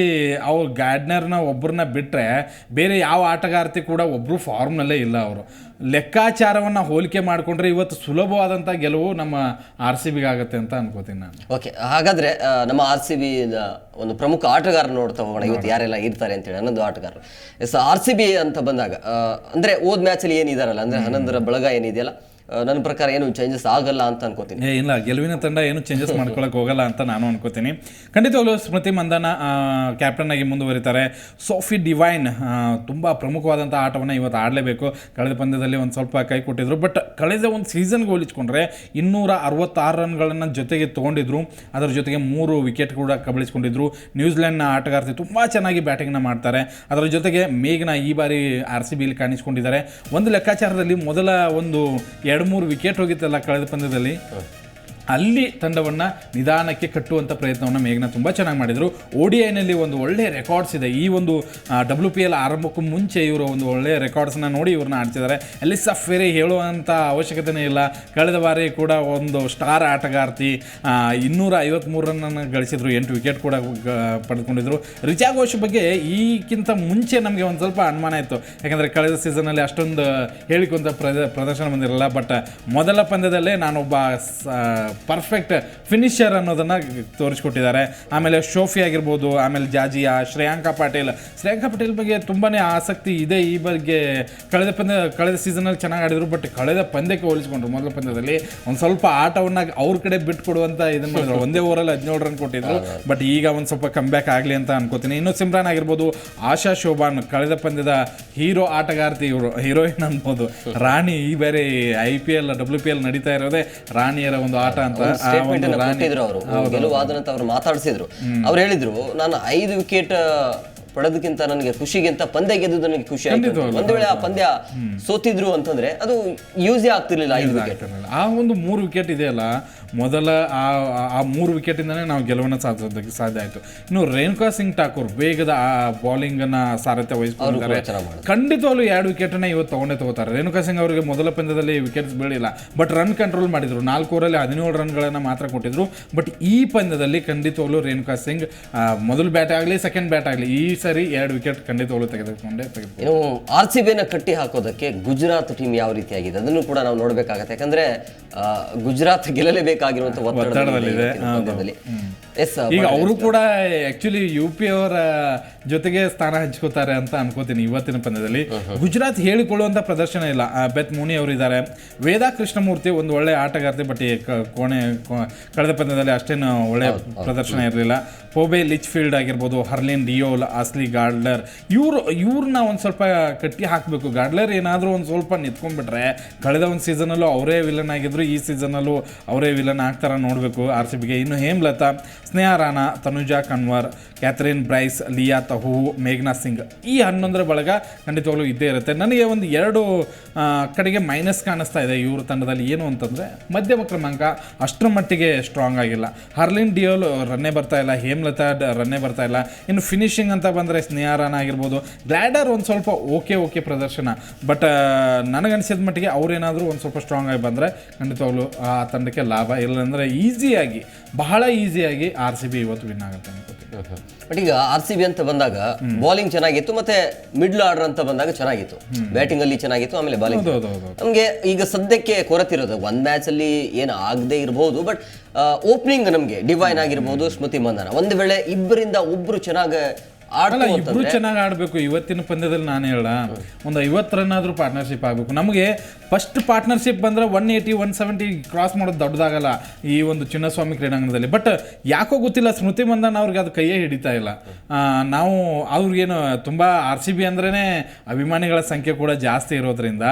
ಅವ್ರು ಗಾರ್ಡ್ನರ್ನ ಒಬ್ಬರನ್ನ ಬಿಟ್ರೆ ಬೇರೆ ಯಾವ ಆಟಗಾರ್ತಿ ಕೂಡ ಒಬ್ರು ಫಾರ್ಮ್ನಲ್ಲೇ ಇಲ್ಲ ಅವರು. ಲೆಕ್ಕಾಚಾರವನ್ನ ಹೋಲಿಕೆ ಮಾಡಿಕೊಂಡ್ರೆ ಇವತ್ತು ಸುಲಭವಾದಂಥ ಗೆಲುವು ನಮ್ಮ ಆರ್ ಸಿ ಬಿಗೆ ಆಗುತ್ತೆ ಅಂತ ಅನ್ಕೋತೀನಿ ನಾನು. ಓಕೆ ಹಾಗಾದ್ರೆ ನಮ್ಮ ಆರ್ ಸಿ ಬಿ ಒಂದು ಪ್ರಮುಖ ಆಟಗಾರ ನೋಡ್ತಾ ಹೋಗೋಣ. ಇವತ್ತು ಯಾರೆಲ್ಲ ಇರ್ತಾರೆ ಅಂತೇಳಿ ಹನ್ನೊಂದು ಆಟಗಾರರು. ಎಸ್ ಆರ್ ಸಿ ಬಿ ಅಂತ ಬಂದಾಗ ಅಂದರೆ ಅಂದ್ರೆ ಓದ್ ಮ್ಯಾಚ್ ಅಲ್ಲಿ ಏನಿದಾರಲ್ಲ ಅಂದರೆ ಹನ್ನೊಂದರ ಬಳಗ ಏನಿದೆಯಲ್ಲ? ನನ್ನ ಪ್ರಕಾರ ಏನು ಚೇಂಜಸ್ ಆಗಲ್ಲ ಅಂತ ಅನ್ಕೋತೀನಿ. ಏ ಇಲ್ಲ ಗೆಲುವಿನ ತಂಡ ಏನು ಚೇಂಜಸ್ ಮಾಡ್ಕೊಳಕ್ ಹೋಗಲ್ಲ ಅಂತ ನಾನು ಅನ್ಕೋತೀನಿ. ಖಂಡಿತವಾಗ್ಲೂ ಸ್ಮೃತಿ ಮಂದನ ಕ್ಯಾಪ್ಟನ್ ಆಗಿ ಮುಂದುವರಿತಾರೆ. ಸೋಫಿ ಡಿವೈನ್ ಆ, ತುಂಬಾ ಪ್ರಮುಖವಾದಂಥ ಆಟವನ್ನು ಇವತ್ತು ಆಡಲೇಬೇಕು. ಕಳೆದ ಪಂದ್ಯದಲ್ಲಿ ಒಂದು ಸ್ವಲ್ಪ ಕೈ ಕೊಟ್ಟಿದ್ರು. ಬಟ್ ಕಳೆದ ಒಂದು ಸೀಸನ್ಗೆ ಹೋಲಿಸ್ಕೊಂಡ್ರೆ ಇನ್ನೂರ ಅರವತ್ತಾರು ರನ್ಗಳನ್ನು ಜೊತೆಗೆ ತೊಗೊಂಡಿದ್ರು. ಅದರ ಜೊತೆಗೆ ಮೂರು ವಿಕೆಟ್ ಕೂಡ ಕಬಳಿಸ್ಕೊಂಡಿದ್ರು. ನ್ಯೂಜಿಲೆಂಡ್ನ ಆಟಗಾರ್ತಿ ತುಂಬ ಚೆನ್ನಾಗಿ ಬ್ಯಾಟಿಂಗ್ನ ಮಾಡ್ತಾರೆ. ಅದರ ಜೊತೆಗೆ ಮೇಘ್ನ ಈ ಬಾರಿ ಆರ್ ಸಿ ಬಿಲಿ ಕಾಣಿಸ್ಕೊಂಡಿದ್ದಾರೆ. ಒಂದು ಲೆಕ್ಕಾಚಾರದಲ್ಲಿ ಮೊದಲ ಒಂದು ಎರಡು ಮೂರು ವಿಕೆಟ್ ಹೋಗಿತ್ತಲ್ಲ ಕಳೆದ ಪಂದ್ಯದಲ್ಲಿ? ಅಲ್ಲಿ ತಂಡವನ್ನು ನಿಧಾನಕ್ಕೆ ಕಟ್ಟುವಂಥ ಪ್ರಯತ್ನವನ್ನು ಮೇಘನ ತುಂಬ ಚೆನ್ನಾಗಿ ಮಾಡಿದರು. ಒ ಡಿ ಐನಲ್ಲಿ ಒಂದು ಒಳ್ಳೆಯ ರೆಕಾರ್ಡ್ಸ್ ಇದೆ. ಈ ಒಂದು ಡಬ್ಲ್ಯೂ ಪಿ ಎಲ್ ಆರಂಭಕ್ಕೂ ಮುಂಚೆ ಇವರು ಒಂದು ಒಳ್ಳೆಯ ರೆಕಾರ್ಡ್ಸ್ನ ನೋಡಿ ಇವ್ರನ್ನ ಆಡ್ತಿದ್ದಾರೆ ಎಲಿಸಾ ಸಫ್ವೇರಿ ಹೇಳುವಂಥ ಅವಶ್ಯಕತೆನೇ ಇಲ್ಲ. ಕಳೆದ ಬಾರಿ ಕೂಡ ಒಂದು ಸ್ಟಾರ್ ಆಟಗಾರ್ತಿ ಇನ್ನೂರ ಐವತ್ತ್ಮೂರು ರನ್ನನ್ನು ಗಳಿಸಿದರು. ಎಂಟು ವಿಕೆಟ್ ಕೂಡ ಪಡೆದುಕೊಂಡಿದ್ದರು ರಿಚಾ ಘೋಷ್ ಬಗ್ಗೆ ಈಗಿಂತ ಮುಂಚೆ ನಮಗೆ ಒಂದು ಸ್ವಲ್ಪ ಅನುಮಾನ ಇತ್ತು. ಯಾಕಂದರೆ ಕಳೆದ ಸೀಸನಲ್ಲಿ ಅಷ್ಟೊಂದು ಹೇಳಿಕೊಂತ ಪ್ರದ, ಪ್ರದರ್ಶನ ಬಂದಿರಲ್ಲ ಬಟ್ ಮೊದಲ ಪಂದ್ಯದಲ್ಲೇ ನಾನೊಬ್ಬ ಪರ್ಫೆಕ್ಟ್ ಫಿನಿಷರ್ ಅನ್ನೋದನ್ನ ತೋರಿಸ್ಕೊಟ್ಟಿದ್ದಾರೆ. ಆಮೇಲೆ ಶೋಫಿ ಆಗಿರ್ಬೋದು ಆಮೇಲೆ ಜಾಜಿಯಾ ಶ್ರೇಯಾಂಕ ಪಾಟೀಲ್. ಶ್ರೇಯಾಂಕ ಪಾಟೀಲ್ ಬಗ್ಗೆ ತುಂಬಾನೇ ಆಸಕ್ತಿ ಇದೆ ಈ ಬಗ್ಗೆ. ಕಳೆದ ಪಂದ್ಯ ಕಳೆದ ಸೀಸನಲ್ಲಿ ಚೆನ್ನಾಗಿ ಆಡಿದ್ರು ಬಟ್ ಕಳೆದ ಪಂದ್ಯಕ್ಕೆ ಹೋಲಿಸ್ಕೊಂಡ್ರು ಮೊದಲ ಪಂದ್ಯದಲ್ಲಿ. ಒಂದು ಸ್ವಲ್ಪ ಆಟವನ್ನ ಅವ್ರ ಕಡೆ ಬಿಟ್ಟು ಕೊಡುವಂತ ಇದನ್ನ ಮಾಡಿದ್ರು. ಒಂದೇ ಊರಲ್ಲಿ ಹದಿನೇಳು ರನ್ ಕೊಟ್ಟಿದ್ರು ಬಟ್ ಈಗ ಒಂದು ಸ್ವಲ್ಪ ಕಮ್ ಬ್ಯಾಕ್ ಆಗಲಿ ಅಂತ ಅನ್ಕೋತೀನಿ. ಇನ್ನು ಸಿಮ್ರಾನ್ ಆಗಿರ್ಬೋದು ಆಶಾ ಶೋಭಾನ್ ಕಳೆದ ಪಂದ್ಯದ ಹೀರೋ ಆಟಗಾರ್ತಿ ಇವರು ಹೀರೋಯಿನ್ ಅನ್ಬೋದು. ರಾಣಿ ಈ ಬೇರೆ I P L W P L ನಡೀತಾ ಇರೋದೇ ರಾಣಿಯರ ಒಂದು ಆಟ ಅಂತ ಸ್ಟೇಟ್ಮೆಂಟ್ ಕೊಟ್ಟಿದ್ರು ಅವರು. ಗೆಲುವಾದ ನಂತರ ಅವ್ರು ಮಾತಾಡಿಸಿದ್ರು. ಅವ್ರು ಹೇಳಿದ್ರು ನಾನು ಐದು ವಿಕೆಟ್ ಪಡೆದಕ್ಕಿಂತ ನನಗೆ ಖುಷಿಗಿಂತ ಪಂದ್ಯ ಗೆದ್ದು ನನಗೆ ಖುಷಿ ಆಯ್ತು. ಒಂದು ವೇಳೆ ಆ ಪಂದ್ಯ ಸೋತಿದ್ರು ಅಂತಂದ್ರೆ ಅದು ಯೂಸೇ ಆಗ್ತಿರ್ಲಿಲ್ಲ ಐದು ವಿಕೆಟ್ ಆ ಒಂದು ಮೂರು ವಿಕೆಟ್ ಇದೆಯಲ್ಲ ಮೊದಲ ಆ ಆ- ಮೂರು ವಿಕೆಟಿಂದನೇ ನಾವು ಗೆಲುವನ್ನು ಸಾಧಿಸೋದಕ್ಕೆ ಸಾಧ್ಯ ಆಯಿತು. ಇನ್ನು ರೇಣುಕಾ ಸಿಂಗ್ ಠಾಕೂರ್ ವೇಗದ ಆ ಬೌಲಿಂಗನ್ನು ಅನ್ನ ಸಾರಥ್ಯ ವಹಿಸ್ಕೊಂಡಿದ್ದಾರೆ ಖಂಡಿತವಾಗ್ಲೂ ಎರಡು ವಿಕೆಟನ್ನು ಇವತ್ತು ತಗೊಂಡೇ ತಗೋತಾರೆ. ರೇಣುಕಾ ಸಿಂಗ್ ಅವರಿಗೆ ಮೊದಲ ಪಂದ್ಯದಲ್ಲಿ ವಿಕೆಟ್ಸ್ ಬೀಳಿಲ್ಲ. ಬಟ್ ರನ್ ಕಂಟ್ರೋಲ್ ಮಾಡಿದ್ರು. ನಾಲ್ಕು ಓವರಲ್ಲಿ ಹದಿನೇಳು ರನ್ಗಳನ್ನ ಮಾತ್ರ ಕೊಟ್ಟಿದ್ರು. ಬಟ್ ಈ ಪಂದ್ಯದಲ್ಲಿ ಖಂಡಿತವಾಗ್ಲೂ ರೇಣುಕಾ ಸಿಂಗ್ ಮೊದಲು ಬ್ಯಾಟ್ ಆಗಲಿ ಸೆಕೆಂಡ್ ಬ್ಯಾಟ್ ಆಗಲಿ ಈ ಸರಿ ಎರಡು ವಿಕೆಟ್ ಖಂಡಿತವಾಗ್ಲೂ ತೆಗೆದುಕೊಂಡೆ ಇನ್ನು ಆರ್ ಸಿ ಬಿನ ಕಟ್ಟಿ ಹಾಕೋದಕ್ಕೆ ಗುಜರಾತ್ ಟೀಮ್ ಯಾವ ರೀತಿಯಾಗಿದೆ? ಅದನ್ನು ಕೂಡ ನಾವು ನೋಡಬೇಕಾಗತ್ತೆ. ಯಾಕಂದ್ರೆ ಆ, ಗುಜರಾತ್ ಗೆಲ್ಲಲೇಬೇಕಾಗಿರುವಂತಹ ಒತ್ತಡದಲ್ಲಿದೆ. ಪಂದ್ಯದಲ್ಲಿ. ಈಗ ಅವರು ಕೂಡ ಆಕ್ಚುಲಿ ಯು ಪಿ ಅವರ ಜೊತೆಗೆ ಸ್ಥಾನ ಹಂಚ್ಕೋತಾರೆ ಅಂತ ಅನ್ಕೋತೀನಿ ಇವತ್ತಿನ ಪಂದ್ಯದಲ್ಲಿ. ಗುಜರಾತ್ ಹೇಳಿಕೊಳ್ಳುವಂತ ಪ್ರದರ್ಶನ ಇಲ್ಲ. ಬೆತ್ ಮುನಿ ಅವರು ಇದ್ದಾರೆ. ವೇದಾ ಕೃಷ್ಣಮೂರ್ತಿ ಒಂದು ಒಳ್ಳೆ ಆಟಗಾರ್ತಿ ಬಟ್ ಕೋಣೆ ಕಳೆದ ಪಂದ್ಯದಲ್ಲಿ ಅಷ್ಟೇನು ಒಳ್ಳೆ ಪ್ರದರ್ಶನ ಇರಲಿಲ್ಲ. ಪೋಬೆ ಲಿಚ್ ಫೀಲ್ಡ್ ಆಗಿರ್ಬೋದು ಹರ್ಲಿನ್ ಡಿಯೋಲ್ ಆಸ್ಲಿ ಗಾರ್ಡ್ಲರ್ ಇವ್ರು ಇವ್ರನ್ನ ಒಂದು ಸ್ವಲ್ಪ ಕಟ್ಟಿ ಹಾಕಬೇಕು. ಗಾರ್ಡ್ಲರ್ ಏನಾದರೂ ಒಂದು ಸ್ವಲ್ಪ ನಿಂತ್ಕೊಂಡ್ಬಿಟ್ರೆ ಕಳೆದ ಒಂದು ಸೀಸನಲ್ಲೂ ಅವರೇ ವಿಲನ್ ಆಗಿದ್ರು. ಈ ಸೀಸನಲ್ಲೂ ಅವರೇ ವಿಲನ್ ಆಗ್ತಾರ ನೋಡಬೇಕು. ಆರ್ ಸಿ ಬಿಗೆ ಇನ್ನು Hemlata Sneh Rana, Tanuja Kanwar, Catherine Bryce, Lea Tahuhu, ಮೇಘ್ನಾ Singh. ಈ ಹನ್ನೊಂದರ ಬಳಗ ಖಂಡಿತವಾಗ್ಲೂ ಇದ್ದೇ ಇರುತ್ತೆ. ನನಗೆ ಒಂದು ಎರಡು ಕಡೆಗೆ ಮೈನಸ್ ಕಾಣಿಸ್ತಾ ಇದೆ ಇವ್ರ ತಂಡದಲ್ಲಿ. ಏನು ಅಂತಂದರೆ, ಮಧ್ಯಮ ಕ್ರಮಾಂಕ ಅಷ್ಟರ ಮಟ್ಟಿಗೆ ಸ್ಟ್ರಾಂಗ್ ಆಗಿಲ್ಲ. ಹರ್ಲಿನ್ ಡಿಯೋಲ್ ರನ್ನೇ ಬರ್ತಾ ಇಲ್ಲ, ಹೇಮಲತಾ ರನ್ನೇ ಬರ್ತಾ ಇಲ್ಲ. ಇನ್ನು ಫಿನಿಶಿಂಗ್ ಅಂತ ಬಂದರೆ ಸ್ನೇಹ ರಾಣಾ ಆಗಿರ್ಬೋದು. ಗ್ಲ್ಯಾಡರ್ ಒಂದು ಸ್ವಲ್ಪ ಓಕೆ ಓಕೆ ಪ್ರದರ್ಶನ. ಬಟ್ ನನಗನ್ಸಿದ ಮಟ್ಟಿಗೆ ಅವರೇನಾದರೂ ಒಂದು ಸ್ವಲ್ಪ ಸ್ಟ್ರಾಂಗ್ ಆಗಿ ಬಂದರೆ ಖಂಡಿತವಾಗ್ಲೂ ಆ ತಂಡಕ್ಕೆ ಲಾಭ. ಇಲ್ಲಂದ್ರೆ ಈಸಿಯಾಗಿ ಬಹಳ ಈಸಿಯಾಗಿ ಆರ್ ಸಿ ಬಿ ಇವತ್ತು ವಿನ್ ಆಗುತ್ತೆ ಬಟ್ ಈಗ ಆರ್ ಸಿ ಬಿ ಅಂತ ಬಂದಾಗ ಬೌಲಿಂಗ್ ಚೆನ್ನಾಗಿತ್ತು ಮತ್ತೆ ಮಿಡ್ಲ್ ಆರ್ಡರ್ ಅಂತ ಬಂದಾಗ ಚೆನ್ನಾಗಿತ್ತು. ಬ್ಯಾಟಿಂಗ್ ಅಲ್ಲಿ ಚೆನ್ನಾಗಿತ್ತು ಆಮೇಲೆ ಬಾಲಿಂಗ್ ನಮಗೆ ಈಗ ಸದ್ಯಕ್ಕೆ ಕೊರತಿರೋದು ಒಂದ್ ಮ್ಯಾಚ್ ಅಲ್ಲಿ ಏನು ಆಗದೆ ಇರಬಹುದು ಬಟ್ ಓಪನಿಂಗ್ ನಮಗೆ ಡಿವೈನ್ ಆಗಿರ್ಬೋದು ಸ್ಮೃತಿ ಮಂದನ. ಒಂದ್ ವೇಳೆ ಇಬ್ಬರಿಂದ ಒಬ್ರು ಚೆನ್ನಾಗಿ ಇಬ್ರು ಚೆನ್ನಾಗಿ ಆಡಬೇಕು. ಇವತ್ತಿನ ಪಂದ್ಯದಲ್ಲಿ ನಾನು ಹೇಳ ಒಂದು ಐವತ್ತು ರನ್ ಆದ್ರೂ ಪಾರ್ಟ್ನರ್ಶಿಪ್ ಆಗಬೇಕು. ನಮಗೆ ಫಸ್ಟ್ ಪಾರ್ಟ್ನರ್ಶಿಪ್ ಬಂದ್ರೆ one eighty one seventy cross ಮಾಡೋದು ದೊಡ್ಡದಾಗಲ್ಲ ಈ ಒಂದು ಚಿನ್ನಸ್ವಾಮಿ ಕ್ರೀಡಾಂಗಣದಲ್ಲಿ. ಬಟ್ ಯಾಕೋ ಗೊತ್ತಿಲ್ಲ ಸ್ಮೃತಿ ಮಂದನ್ ಅವ್ರಿಗೆ ಅದು ಕೈಯೇ ಹಿಡಿತಾ ಇಲ್ಲ. ನಾವು ಅವ್ರಿಗೇನು ತುಂಬ ಆರ್ ಸಿ ಬಿ ಅಂದ್ರೇ ಅಭಿಮಾನಿಗಳ ಸಂಖ್ಯೆ ಕೂಡ ಜಾಸ್ತಿ ಇರೋದ್ರಿಂದ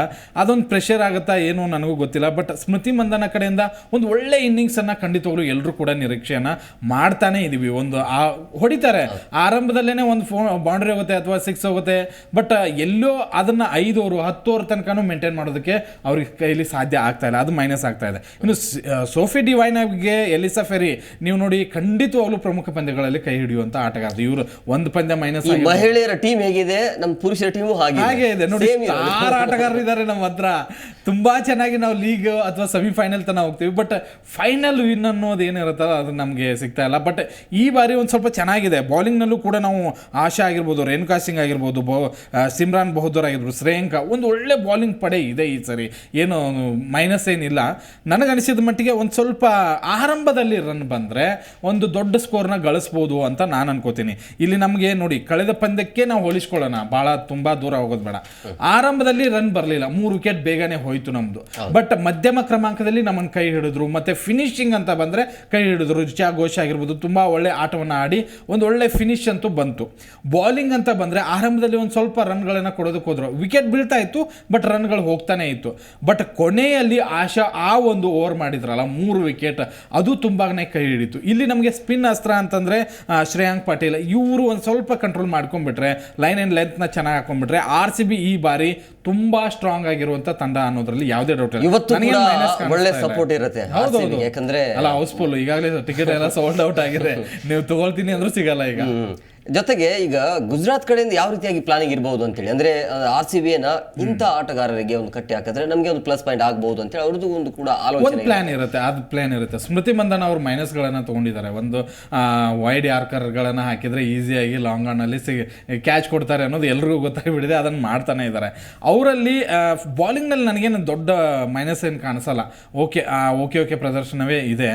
ಅದೊಂದು ಪ್ರೆಷರ್ ಆಗುತ್ತಾ ಏನು ನನಗೂ ಗೊತ್ತಿಲ್ಲ. ಬಟ್ ಸ್ಮೃತಿ ಮಂದನ ಕಡೆಯಿಂದ ಒಂದು ಒಳ್ಳೆ ಇನ್ನಿಂಗ್ಸನ್ನು ಖಂಡಿತವಾಗ್ಲೂ ಎಲ್ಲರೂ ಕೂಡ ನಿರೀಕ್ಷೆಯನ್ನು ಮಾಡ್ತಾನೆ ಇದೀವಿ. ಒಂದು ಆ ಹೊಡಿತಾರೆ. ಆರಂಭದಲ್ಲೇ ಒಂದು ಫೋನ್ ಬೌಂಡ್ರಿ ಹೋಗುತ್ತೆ ಅಥವಾ ಸಿಕ್ಸ್ ಹೋಗುತ್ತೆ ಬಟ್ ಎಲ್ಲೋ ಅದನ್ನ ಐದು ಅವರು ಹತ್ತು ಓವರ್ ತನಕನೂ ಮೇಂಟೈನ್ ಮಾಡೋದಕ್ಕೆ ಅವ್ರಿಗೆ ಕೈಲಿ ಸಾಧ್ಯ ಆಗ್ತಾ ಇಲ್ಲ. ಅದು ಮೈನಸ್ ಆಗ್ತಾ ಇದೆ. ಇನ್ನು ಸೋಫಿ ಡಿವೈನ್ಗೆ ಎಲಿಸಾ ಫೆರಿ ನೀವು ನೋಡಿ ಖಂಡಿತವಾಗ್ಲೂ ಪ್ರಮುಖ ಪಂದ್ಯಗಳಲ್ಲಿ ಕೈ ಹಿಡಿಯುವಂತ ಆಟಗಾರ ಇವರು ಒಂದು ಪಂದ್ಯ ಮೈನಸ್ ಮಹಿಳೆಯರ ಟೀಮ್ ಹೇಗಿದೆ ನಮ್ಮ ಪುರುಷರ ಟೀಮು ಹಾಗೆ ಹಾಗೆ ಇದೆ. ನೋಡಿ ಆರು ಆಟಗಾರರು ಇದ್ದಾರೆ ನಮ್ಮ ಹತ್ರ. ತುಂಬಾ ಚೆನ್ನಾಗಿ ನಾವು ಲೀಗ್ ಅಥವಾ ಸೆಮಿಫೈನಲ್ ತನಕ ಹೋಗ್ತೀವಿ ಬಟ್ ಫೈನಲ್ ವಿನ್ ಅನ್ನೋದು ಏನಿರುತ್ತಲ್ಲ ಅದು ನಮಗೆ ಸಿಗ್ತಾ ಇಲ್ಲ. ಬಟ್ ಈ ಬಾರಿ ಒಂದು ಸ್ವಲ್ಪ ಚೆನ್ನಾಗಿದೆ. ಬೌಲಿಂಗ್ನಲ್ಲೂ ಕೂಡ ನಾವು ಆಶಾ ಆಗಿರ್ಬೋದು ರೇಣುಕಾ ಸಿಂಗ್ ಆಗಿರ್ಬೋದು ಬೋ ಸಿಮ್ರಾನ್ ಬಹದ್ದೂರ್ ಆಗಿರ್ಬೋದು ಶ್ರೇಯಾಂಕ ಒಂದು ಒಳ್ಳೆ ಬೌಲಿಂಗ್ ಪಡೆ ಇದೆ ಈ ಸರಿ. ಏನು ಮೈನಸ್ ಏನಿಲ್ಲ. ನನಗನಿಸಿದ ಮಟ್ಟಿಗೆ ಒಂದು ಸ್ವಲ್ಪ ಆರಂಭದಲ್ಲಿ ರನ್ ಬಂದರೆ ಒಂದು ದೊಡ್ಡ ಸ್ಕೋರ್ನ ಗಳಿಸ್ಬೋದು ಅಂತ ನಾನು ಅನ್ಕೋತೀನಿ. ಇಲ್ಲಿ ನಮಗೆ ನೋಡಿ ಕಳೆದ ಪಂದ್ಯಕ್ಕೆ ನಾವು ಹೋಲಿಸ್ಕೊಳ್ಳೋಣ. ಭಾಳ ತುಂಬ ದೂರ ಹೋಗೋದು ಬೇಡ. ಆರಂಭದಲ್ಲಿ ರನ್ ಬರಲಿಲ್ಲ. ಮೂರು ವಿಕೆಟ್ ಬೇಗನೆ ಹೋಯ್ತು ನಮ್ಮದು ಬಟ್ ಮಧ್ಯಮ ಕ್ರಮಾಂಕದಲ್ಲಿ ನಮ್ಮನ್ನು ಕೈ ಹಿಡಿದ್ರು. ಮತ್ತೆ ಫಿನಿಶಿಂಗ್ ಅಂತ ಬಂದರೆ ಕೈ ಹಿಡಿದ್ರು. ರಿಚಾ ಘೋಷ ಆಗಿರ್ಬೋದು ತುಂಬ ಒಳ್ಳೆ ಆಟವನ್ನು ಆಡಿ ಒಂದು ಒಳ್ಳೆ ಫಿನಿಶ್ ಅಂತೂ ಬಂತು. ಬೌಲಿಂಗ್ ಅಂತ ಬಂದರೆ ಆರಂಭದಲ್ಲಿ ಒಂದು ಸ್ವಲ್ಪ ರನ್ಗಳನ್ನು ಕೊಡೋದಕ್ಕೆ ಹೋದರು. ವಿಕೆಟ್ ಬೀಳ್ತಾ ಇತ್ತು ಬಟ್ ರನ್ಗಳು ಹೋಗ್ತಾನೆ ಇತ್ತು. ಬಟ್ ಕೊನೆಯಲ್ಲಿ ಆಶಾ ಆ ಒಂದು ಓವರ್ ಮಾಡಿದ್ರಲ್ಲ ಮೂರು ವಿಕೆಟ್ ಅದು ತುಂಬಾನೇ ಕೈ ಹಿಡಿತು. ಇಲ್ಲಿ ನಮಗೆ ಸ್ಪಿನ್ ಅಸ್ತ್ರ ಅಂತಂದ್ರೆ ಶ್ರೇಯಾಂಕ್ ಪಾಟೀಲ್ ಇವರು ಒಂದು ಸ್ವಲ್ಪ ಕಂಟ್ರೋಲ್ ಮಾಡ್ಕೊಂಡ್ಬಿಟ್ರೆ ಲೈನ್ ಆ್ಯಂಡ್ ಲೆಂತ್ನ ಚೆನ್ನಾಗಿ ಹಾಕೊಂಡ್ಬಿಟ್ರೆ ಆರ್ ಸಿ ಬಿ ಈ ಬಾರಿ ತುಂಬಾ ಸ್ಟ್ರಾಂಗ್ ಆಗಿರುವಂಥ ತಂಡ ಅನ್ನೋದ್ರಲ್ಲಿ ಯಾವುದೇ ಡೌಟ್ ಇಲ್ಲ. ಇವತ್ತು ಒಳ್ಳೆ ಸಪೋರ್ಟ್ ಇರುತ್ತೆ ಹೌದೌದು. ಯಾಕಂದ್ರೆ ಅಲ್ಲ ಹೌಸ್ಫುಲ್ ಈಗಾಗಲೇ ಟಿಕೆಟ್ ಎಲ್ಲ ಸೋಲ್ಡ್ ಔಟ್ ಆಗಿದೆ. ನೀವು ತಗೊಳ್ತೀನಿ ಅಂದ್ರೂ ಸಿಗಲ್ಲ ಈಗ. ಜೊತೆಗೆ ಈಗ ಗುಜರಾತ್ ಕಡೆಯಿಂದ ಯಾವ ರೀತಿಯಾಗಿ ಪ್ಲಾನಿಂಗ್ ಇರಬಹುದು ಅಂತೇಳಿ ಅಂದ್ರೆ ಆರ್ ಸಿ ಬಿಯನ್ನ ಇಂಥ ಆಟಗಾರರಿಗೆ ಒಂದು ಕಟ್ಟಿ ಹಾಕಿದ್ರೆ ನಮಗೆ ಒಂದು ಪ್ಲಸ್ ಪಾಯಿಂಟ್ ಆಗಬಹುದು ಅಂತೇಳಿ ಅವ್ರದ್ದು ಒಂದು ಕೂಡ ಆಲೋಚನೆ ಪ್ಲಾನ್ ಇರುತ್ತೆ ಅದು ಪ್ಲಾನ್ ಇರುತ್ತೆ. ಸ್ಮೃತಿ ಮಂದನ ಅವ್ರು ಮೈನಸ್ಗಳನ್ನು ತಗೊಂಡಿದ್ದಾರೆ. ಒಂದು ವೈಡ್ ಯಾರ್ಕರ್ಗಳನ್ನ ಹಾಕಿದ್ರೆ ಈಸಿಯಾಗಿ ಲಾಂಗ್ ಆನಲ್ಲಿ ಸಿ ಕ್ಯಾಚ್ ಕೊಡ್ತಾರೆ ಅನ್ನೋದು ಎಲ್ರಿಗೂ ಗೊತ್ತಾಗಿಬಿಡಿದೆ ಅದನ್ನು ಮಾಡ್ತಾನೆ ಇದ್ದಾರೆ. ಅವರಲ್ಲಿ ಬಾಲಿಂಗ್ನಲ್ಲಿ ನನಗೇನು ದೊಡ್ಡ ಮೈನಸ್ ಏನು ಕಾಣಿಸಲ್ಲ. ಓಕೆ ಓಕೆ ಓಕೆ ಪ್ರದರ್ಶನವೇ ಇದೆ.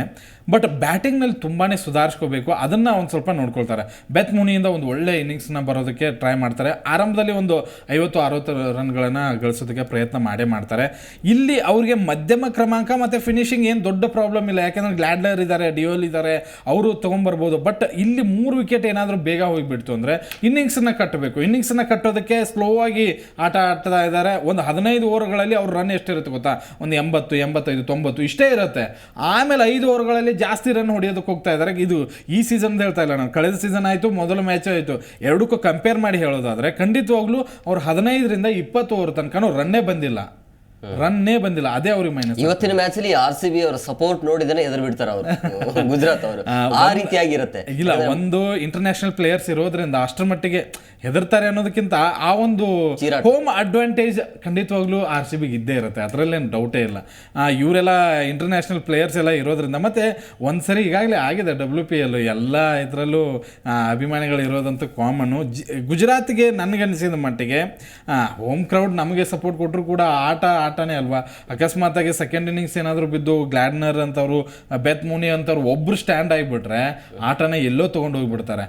ಬಟ್ ಬ್ಯಾಟಿಂಗ್ನಲ್ಲಿ ತುಂಬಾ ಸುಧಾರಿಸ್ಕೋಬೇಕು. ಅದನ್ನು ಒಂದು ಸ್ವಲ್ಪ ನೋಡ್ಕೊಳ್ತಾರೆ. ಬೆತ್ ಮುನಿಯಿಂದ ಒಂದು ಒಳ್ಳೆ ಇನ್ನಿಂಗ್ಸ್ನ ಬರೋದಕ್ಕೆ ಟ್ರೈ ಮಾಡ್ತಾರೆ. ಆರಂಭದಲ್ಲಿ ಒಂದು ಐವತ್ತು, ಅರವತ್ತು ರನ್ಗಳನ್ನು ಗಳಿಸೋದಕ್ಕೆ ಪ್ರಯತ್ನ ಮಾಡೇ ಮಾಡ್ತಾರೆ. ಇಲ್ಲಿ ಅವ್ರಿಗೆ ಮಧ್ಯಮ ಕ್ರಮಾಂಕ ಮತ್ತು ಫಿನಿಶಿಂಗ್ ಏನು ದೊಡ್ಡ ಪ್ರಾಬ್ಲಮ್ ಇಲ್ಲ. ಯಾಕೆಂದರೆ ಗ್ಲಾಡ್ಲರ್ ಇದ್ದಾರೆ ಡಿಯೋಲ್ ಇದ್ದಾರೆ ಅವರು ತೊಗೊಂಬರ್ಬೋದು. ಬಟ್ ಇಲ್ಲಿ ಮೂರು ವಿಕೆಟ್ ಏನಾದರೂ ಬೇಗ ಹೋಗಿಬಿಡ್ತು ಅಂದರೆ ಇನ್ನಿಂಗ್ಸನ್ನು ಕಟ್ಟಬೇಕು. ಇನ್ನಿಂಗ್ಸನ್ನು ಕಟ್ಟೋದಕ್ಕೆ ಸ್ಲೋ ಆಗಿ ಆಟ ಆಡ್ತಾ ಇದ್ದಾರೆ ಒಂದು ಹದಿನೈದು ಓವರ್ಗಳಲ್ಲಿ ಅವ್ರ ರನ್ ಎಷ್ಟಿರುತ್ತೆ ಗೊತ್ತಾ? ಒಂದು ಎಂಬತ್ತು, ಎಂಬತ್ತೈದು, ತೊಂಬತ್ತು, ಇಷ್ಟೇ ಇರುತ್ತೆ. ಆಮೇಲೆ ಐದು ಓವರ್ಗಳಲ್ಲಿ ಜಾಸ್ತಿ ರನ್ ಹೊಡೆಯೋದಕ್ಕೆ ಹೋಗ್ತಾ ಇದ್ದಾರೆ. ಇದು ಈ ಸೀಸನ್ ಹೇಳ್ತಾ ಇಲ್ಲ ನಾನು. ಕಳೆದ ಸೀಸನ್ ಆಯಿತು, ಮೊದಲ ಮ್ಯಾಚ್ ಆಯಿತು. ಎರಡಕ್ಕೂ ಕಂಪೇರ್ ಮಾಡಿ ಹೇಳೋದಾದ್ರೆ ಖಂಡಿತವಾಗ್ಲೂ ಅವ್ರು ಹದಿನೈದರಿಂದ ಇಪ್ಪತ್ತು ಓವರ್ ತನಕ ರನ್ನೇ ಬಂದಿಲ್ಲ. ರನ್ನೇ ಬಂದಿಲ್ಲ ಅದೇ ಅವ್ರಿಗೆ ಮೈನಸ್ ಇವತ್ತಿನ ಮ್ಯಾಚ್ ಅಲ್ಲಿ ಆರ್ ಸಿ ಬಿ ಅವರ ಸಪೋರ್ಟ್ ನೋಡಿದ್ರೆ ಎದುರು ಬಿಡ್ತಾರೆ ಅವರು. ಗುಜರಾತ್ ಅವರು. ಆ ರೀತಿಯಾಗಿರುತ್ತೆ. ಇಲ್ಲ ಒಂದು ಇಂಟರ್ನ್ಯಾಷನಲ್ ಪ್ಲೇಯರ್ಸ್ ಇರೋದ್ರಿಂದ ಅಷ್ಟರ ಮಟ್ಟಿಗೆ ಹೆದರ್ತಾರೆ ಅನ್ನೋದಕ್ಕಿಂತ ಆ ಒಂದು ಹೋಮ್ ಅಡ್ವಾಂಟೇಜ್ ಖಂಡಿತವಾಗ್ಲೂ ಆರ್ ಸಿ ಬಿಗೆ ಇದ್ದೇ ಇರುತ್ತೆ. ಅದರಲ್ಲೇನು ಡೌಟೇ ಇಲ್ಲ. ಇವರೆಲ್ಲ ಇಂಟರ್ನ್ಯಾಷನಲ್ ಪ್ಲೇಯರ್ಸ್ ಎಲ್ಲ ಇರೋದ್ರಿಂದ ಮತ್ತೆ ಒಂದ್ಸರಿ ಈಗಾಗಲೇ ಆಗಿದೆ ಡಬ್ಲ್ಯೂ ಪಿ ಎಲ್ ಎಲ್ಲ ಇದರಲ್ಲೂ ಅಭಿಮಾನಿಗಳು ಇರೋದಂತೂ ಕಾಮನ್ನು ಗುಜರಾತ್ಗೆ ನನಗನ್ಸಿದ ಮಟ್ಟಿಗೆ ಹೋಮ್ ಕ್ರೌಡ್ ನಮಗೆ ಸಪೋರ್ಟ್ ಕೊಟ್ಟರು ಕೂಡ ಆಟ ಆಟನೇ ಅಲ್ವಾ? ಅಕಸ್ಮಾತಾಗಿ ಸೆಕೆಂಡ್ ಇನ್ನಿಂಗ್ಸ್ ಏನಾದರೂ ಬಿದ್ದು ಗ್ಲಾಡ್ನರ್ ಅಂತವ್ರು ಬೆತ್ ಮುನಿ ಅಂತವ್ರು ಒಬ್ರು ಸ್ಟ್ಯಾಂಡ್ ಆಗಿಬಿಟ್ರೆ ಆಟನ ಎಲ್ಲೋ ತೊಗೊಂಡು ಹೋಗ್ಬಿಡ್ತಾರೆ.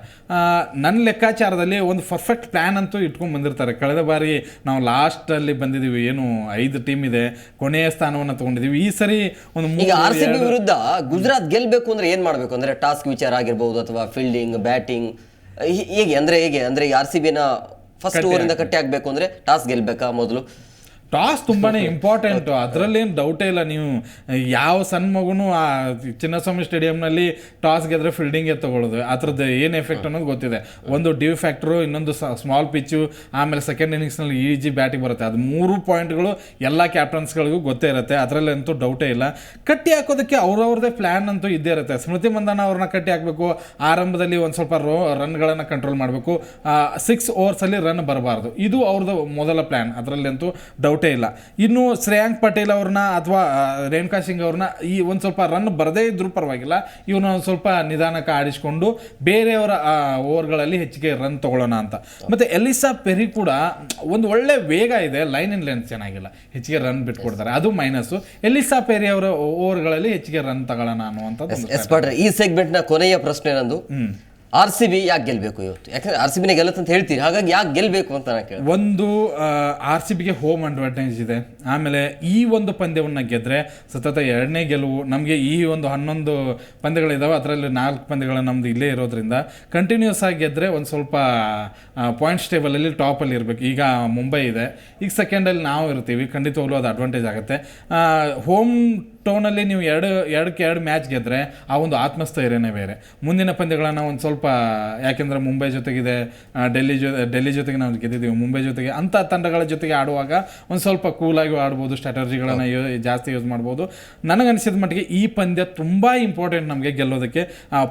ನನ್ನ ಲೆಕ್ಕಾಚಾರದಲ್ಲಿ ಒಂದು ಪರ್ಫೆಕ್ಟ್ ಪ್ಲ್ಯಾನ್ ಅಂತೂ ಇಟ್ಕೊಂಡು ಬಂದಿರ್ತಾರೆ. ಕಳೆದ ಬಾರಿ ನಾವು ಲಾಸ್ಟಲ್ಲಿ ಬಂದಿದ್ದೀವಿ ಏನು ಐದು ಟೀಮ್ ಇದೆ. ಕೊನೆಯ ಸ್ಥಾನವನ್ನು ತಗೊಂಡಿದೀವಿ. ಈ ಸರಿ ಒಂದು ಈಗ ಮೂರು ಆರ್ ಸಿ ಬಿ ವಿರುದ್ಧ ಗುಜರಾತ್ ಗೆಲ್ಬೇಕು ಅಂದ್ರೆ ಏನ್ ಮಾಡ್ಬೇಕು? ಅಂದ್ರೆ ಟಾಸ್ಕ್ ವಿಚಾರ ಆಗಿರ್ಬೋದು ಅಥವಾ ಫೀಲ್ಡಿಂಗ್ ಬ್ಯಾಟಿಂಗ್ ಹೇಗೆ ಅಂದ್ರೆ ಹೇಗೆ? ಅಂದ್ರೆ ಆರ್ ಸಿ ಬಿನ ಫಸ್ಟ್ ಓವರ್ ಇಂದ ಕಟ್ಟಿ ಆಗ್ಬೇಕು ಅಂದ್ರೆ ಟಾಸ್ ಗೆಲ್ಬೇಕಾ ಮೊದಲು? ಟಾಸ್ ತುಂಬಾನೇ ಇಂಪಾರ್ಟೆಂಟ್ ಅದರಲ್ಲೇನು ಡೌಟೇ ಇಲ್ಲ ನೀವು. ಯಾವ ಸಣ್ಣ ಮಗುನು ಆ ಚಿನ್ನಸ್ವಾಮಿ ಸ್ಟೇಡಿಯಂನಲ್ಲಿ ಟಾಸ್ ಗೆದ್ರೆ ಫೀಲ್ಡಿಂಗ್ಗೆ ತಗೊಳ್ಳೋದು. ಅದ್ರದ್ದು ಏನು ಎಫೆಕ್ಟ್ ಅನ್ನೋದು ಗೊತ್ತಿದೆ. ಒಂದು ಡ್ಯೂ ಫ್ಯಾಕ್ಟ್ರು ಇನ್ನೊಂದು ಸ್ಮಾಲ್ ಪಿಚ್ಚು ಆಮೇಲೆ ಸೆಕೆಂಡ್ ಇನ್ನಿಂಗ್ಸ್ನಲ್ಲಿ ಈಜಿ ಬ್ಯಾಟಿಂಗ್ ಬರುತ್ತೆ. ಅದು ಮೂರು ಪಾಯಿಂಟ್ಗಳು ಎಲ್ಲ ಕ್ಯಾಪ್ಟನ್ಸ್ಗಳಿಗೂ ಗೊತ್ತೇ ಇರುತ್ತೆ. ಅದರಲ್ಲಂತೂ ಡೌಟೇ ಇಲ್ಲ. ಕಟ್ಟಿ ಹಾಕೋದಕ್ಕೆ ಅವ್ರವ್ರದ್ದೇ ಪ್ಲ್ಯಾನ್ ಅಂತೂ ಇದ್ದೇ ಇರುತ್ತೆ. ಸ್ಮೃತಿ ಮಂದನ ಅವ್ರನ್ನ ಕಟ್ಟಿ ಹಾಕಬೇಕು. ಆರಂಭದಲ್ಲಿ ಒಂದು ಸ್ವಲ್ಪ ರೋ ರನ್ಗಳನ್ನು ಕಂಟ್ರೋಲ್ ಮಾಡಬೇಕು. ಸಿಕ್ಸ್ ಓವರ್ಸಲ್ಲಿ ರನ್ ಬರಬಾರ್ದು. ಇದು ಅವ್ರದ್ದು ಮೊದಲ ಪ್ಲ್ಯಾನ್ ಅದರಲ್ಲಂತೂ ಡೌಟೇ ಇಲ್ಲ. ಇನ್ನು ಶ್ರೇಯಾಂಕ್ ಪಟೇಲ್ ಅವ್ರನ್ನ ಅಥವಾ ರೇಣುಕಾ ಸಿಂಗ್ ಅವ್ರನ್ನ ಈ ಒಂದು ಸ್ವಲ್ಪ ರನ್ ಬರದೇ ಇದ್ರೂ ಪರವಾಗಿಲ್ಲ. ಇವನ್ನ ಒಂದು ಸ್ವಲ್ಪ ನಿಧಾನಕ್ಕೆ ಆಡಿಸ್ಕೊಂಡು ಬೇರೆಯವರ ಓವರ್ಗಳಲ್ಲಿ ಹೆಚ್ಚಿಗೆ ರನ್ ತಗೊಳ್ಳೋಣ ಅಂತ. ಮತ್ತೆ ಎಲಿಸಾ ಪೆರಿ ಕೂಡ ಒಂದು ಒಳ್ಳೆ ವೇಗ ಇದೆ ಲೈನ್ ಇನ್ ಲೆಂತ್ ಚೆನ್ನಾಗಿಲ್ಲ. ಹೆಚ್ಚಿಗೆ ರನ್ ಬಿಟ್ಕೊಡ್ತಾರೆ. ಅದು ಮೈನಸ್ಸು ಎಲಿಸಾ ಪೆರಿ ಅವರ ಓವರ್ಗಳಲ್ಲಿ ಹೆಚ್ಚಿಗೆ ರನ್ ತಗೊಳ್ಳೋಣ ಅನ್ನುವಂಥದ್ದು ಈ ಸೆಗ್ಮೆಂಟ್ನ ಕೊನೆಯ ಪ್ರಶ್ನೆ ನಂದು. ಆರ್ ಸಿ ಬಿ ಯಾಕೆ ಗೆಲ್ಬೇಕು ಇವತ್ತು? ಯಾಕಂದ್ರೆ ಆರ್ ಸಿ ಬಿನ ಗೆಲ್ಲುತ್ತೆ ಅಂತ ಹೇಳ್ತೀರಿ. ಹಾಗಾಗಿ ಯಾಕೆ ಗೆಲ್ಬೇಕು ಅಂತ ನಾನು ಕೇಳಿ ಒಂದು ಆರ್ ಸಿ ಬಿಗೆ ಹೋಮ್ ಅಡ್ವಾಂಟೇಜ್ ಇದೆ. ಆಮೇಲೆ ಈ ಒಂದು ಪಂದ್ಯವನ್ನು ಗೆದ್ರೆ ಸತತ ಎರಡನೇ ಗೆಲುವು ನಮಗೆ ಈ ಒಂದು ಹನ್ನೊಂದು ಪಂದ್ಯಗಳಿದ್ದಾವೆ ಅದರಲ್ಲಿ ನಾಲ್ಕು ಪಂದ್ಯಗಳು ನಮ್ದು ಇಲ್ಲೇ ಇರೋದ್ರಿಂದ ಕಂಟಿನ್ಯೂಸ್ ಆಗಿ ಗೆದ್ರೆ ಒಂದು ಸ್ವಲ್ಪ ಪಾಯಿಂಟ್ಸ್ ಟೇಬಲಲ್ಲಿ ಟಾಪಲ್ಲಿ ಇರಬೇಕು. ಈಗ ಮುಂಬೈ ಇದೆ. ಈಗ ಸೆಕೆಂಡಲ್ಲಿ ನಾವು ಇರ್ತೀವಿ. ಖಂಡಿತವಾಗ್ಲೂ ಅದು ಅಡ್ವಾಂಟೇಜ್ ಆಗುತ್ತೆ. ಹೋಮ್ ಟೌನಲ್ಲಿ ನೀವು ಎರಡು ಎರಡಕ್ಕೆ ಎರಡು ಮ್ಯಾಚ್ ಗೆದ್ರೆ ಆ ಒಂದು ಆತ್ಮಸ್ಥೈರ್ಯನೇ ಬೇರೆ. ಮುಂದಿನ ಪಂದ್ಯಗಳನ್ನ ಒಂದು ಸ್ವಲ್ಪ ಯಾಕೆಂದ್ರೆ ಮುಂಬೈ ಜೊತೆಗಿದೆ ಡೆಲ್ಲಿ ಜೊ ಡೆಲ್ಲಿ ಜೊತೆಗೆ ನಾವು ಗೆದ್ದಿದ್ದೀವಿ ಮುಂಬೈ ಜೊತೆಗೆ ಅಂಥ ತಂಡಗಳ ಜೊತೆಗೆ ಆಡುವಾಗ ಒಂದು ಸ್ವಲ್ಪ ಕೂಲಾಗಿ ಆಡ್ಬೋದು ಸ್ಟ್ರಾಟಜಿಗಳನ್ನು ಜಾಸ್ತಿ ಯೂಸ್ ಮಾಡ್ಬೋದು. ನನಗನ್ಸಿದ ಮಟ್ಟಿಗೆ ಈ ಪಂದ್ಯ ತುಂಬ ಇಂಪಾರ್ಟೆಂಟ್ ನಮಗೆ ಗೆಲ್ಲೋದಕ್ಕೆ.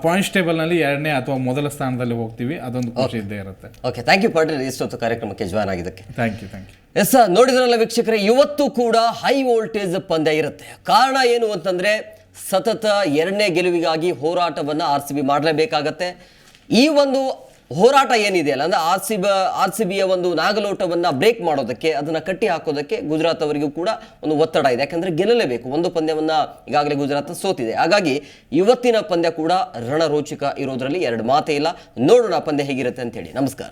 ಪಾಯಿಂಟ್ಸ್ ಟೇಬಲ್ನಲ್ಲಿ ಎರಡನೇ ಅಥವಾ ಮೊದಲ ಸ್ಥಾನದಲ್ಲಿ ಹೋಗ್ತೀವಿ ಅದೊಂದು ಖುಷಿ ಇದ್ದೇ ಇರುತ್ತೆ. ಓಕೆ ಥ್ಯಾಂಕ್ ಯು ಪಾಟೀಲ್ ಇಷ್ಟೊತ್ತು ಕಾರ್ಯಕ್ರಮಕ್ಕೆ ಜಾಯ್ನ್ ಆಗಿದ್ದಕ್ಕೆ. Thank you thank you yes ನೋಡಿದ್ರಲ್ಲ ವೀಕ್ಷಕರೇ, ಇವತ್ತು ಕೂಡ ಹೈ ವೋಲ್ಟೇಜ್ ಪಂದ್ಯ ಇರುತ್ತೆ. ಕಾರಣ ಏನು ಅಂತಂದರೆ, ಸತತ ಎರಡನೇ ಗೆಲುವಿಗಾಗಿ ಹೋರಾಟವನ್ನು ಆರ್ ಸಿ ಬಿ ಮಾಡಲೇಬೇಕಾಗತ್ತೆ. ಈ ಒಂದು ಹೋರಾಟ ಏನಿದೆಯಲ್ಲ ಅಂದರೆ R C B, R C ಬಿಯ ಒಂದು ನಾಗಲೋಟವನ್ನು ಬ್ರೇಕ್ ಮಾಡೋದಕ್ಕೆ, ಅದನ್ನು ಕಟ್ಟಿ ಹಾಕೋದಕ್ಕೆ ಗುಜರಾತ್ ಅವರಿಗೂ ಕೂಡ ಒಂದು ಒತ್ತಡ ಇದೆ. ಯಾಕಂದ್ರೆ ಗೆಲ್ಲಲೇಬೇಕು. ಒಂದು ಪಂದ್ಯವನ್ನು ಈಗಾಗಲೇ ಗುಜರಾತ್ ಸೋತಿದೆ. ಹಾಗಾಗಿ ಇವತ್ತಿನ ಪಂದ್ಯ ಕೂಡ ರಣರೋಚಕ ಇರೋದರಲ್ಲಿ ಎರಡು ಮಾತೇ ಇಲ್ಲ. ನೋಡೋಣ ಪಂದ್ಯ ಹೇಗಿರುತ್ತೆ ಅಂತೇಳಿ ನಮಸ್ಕಾರ.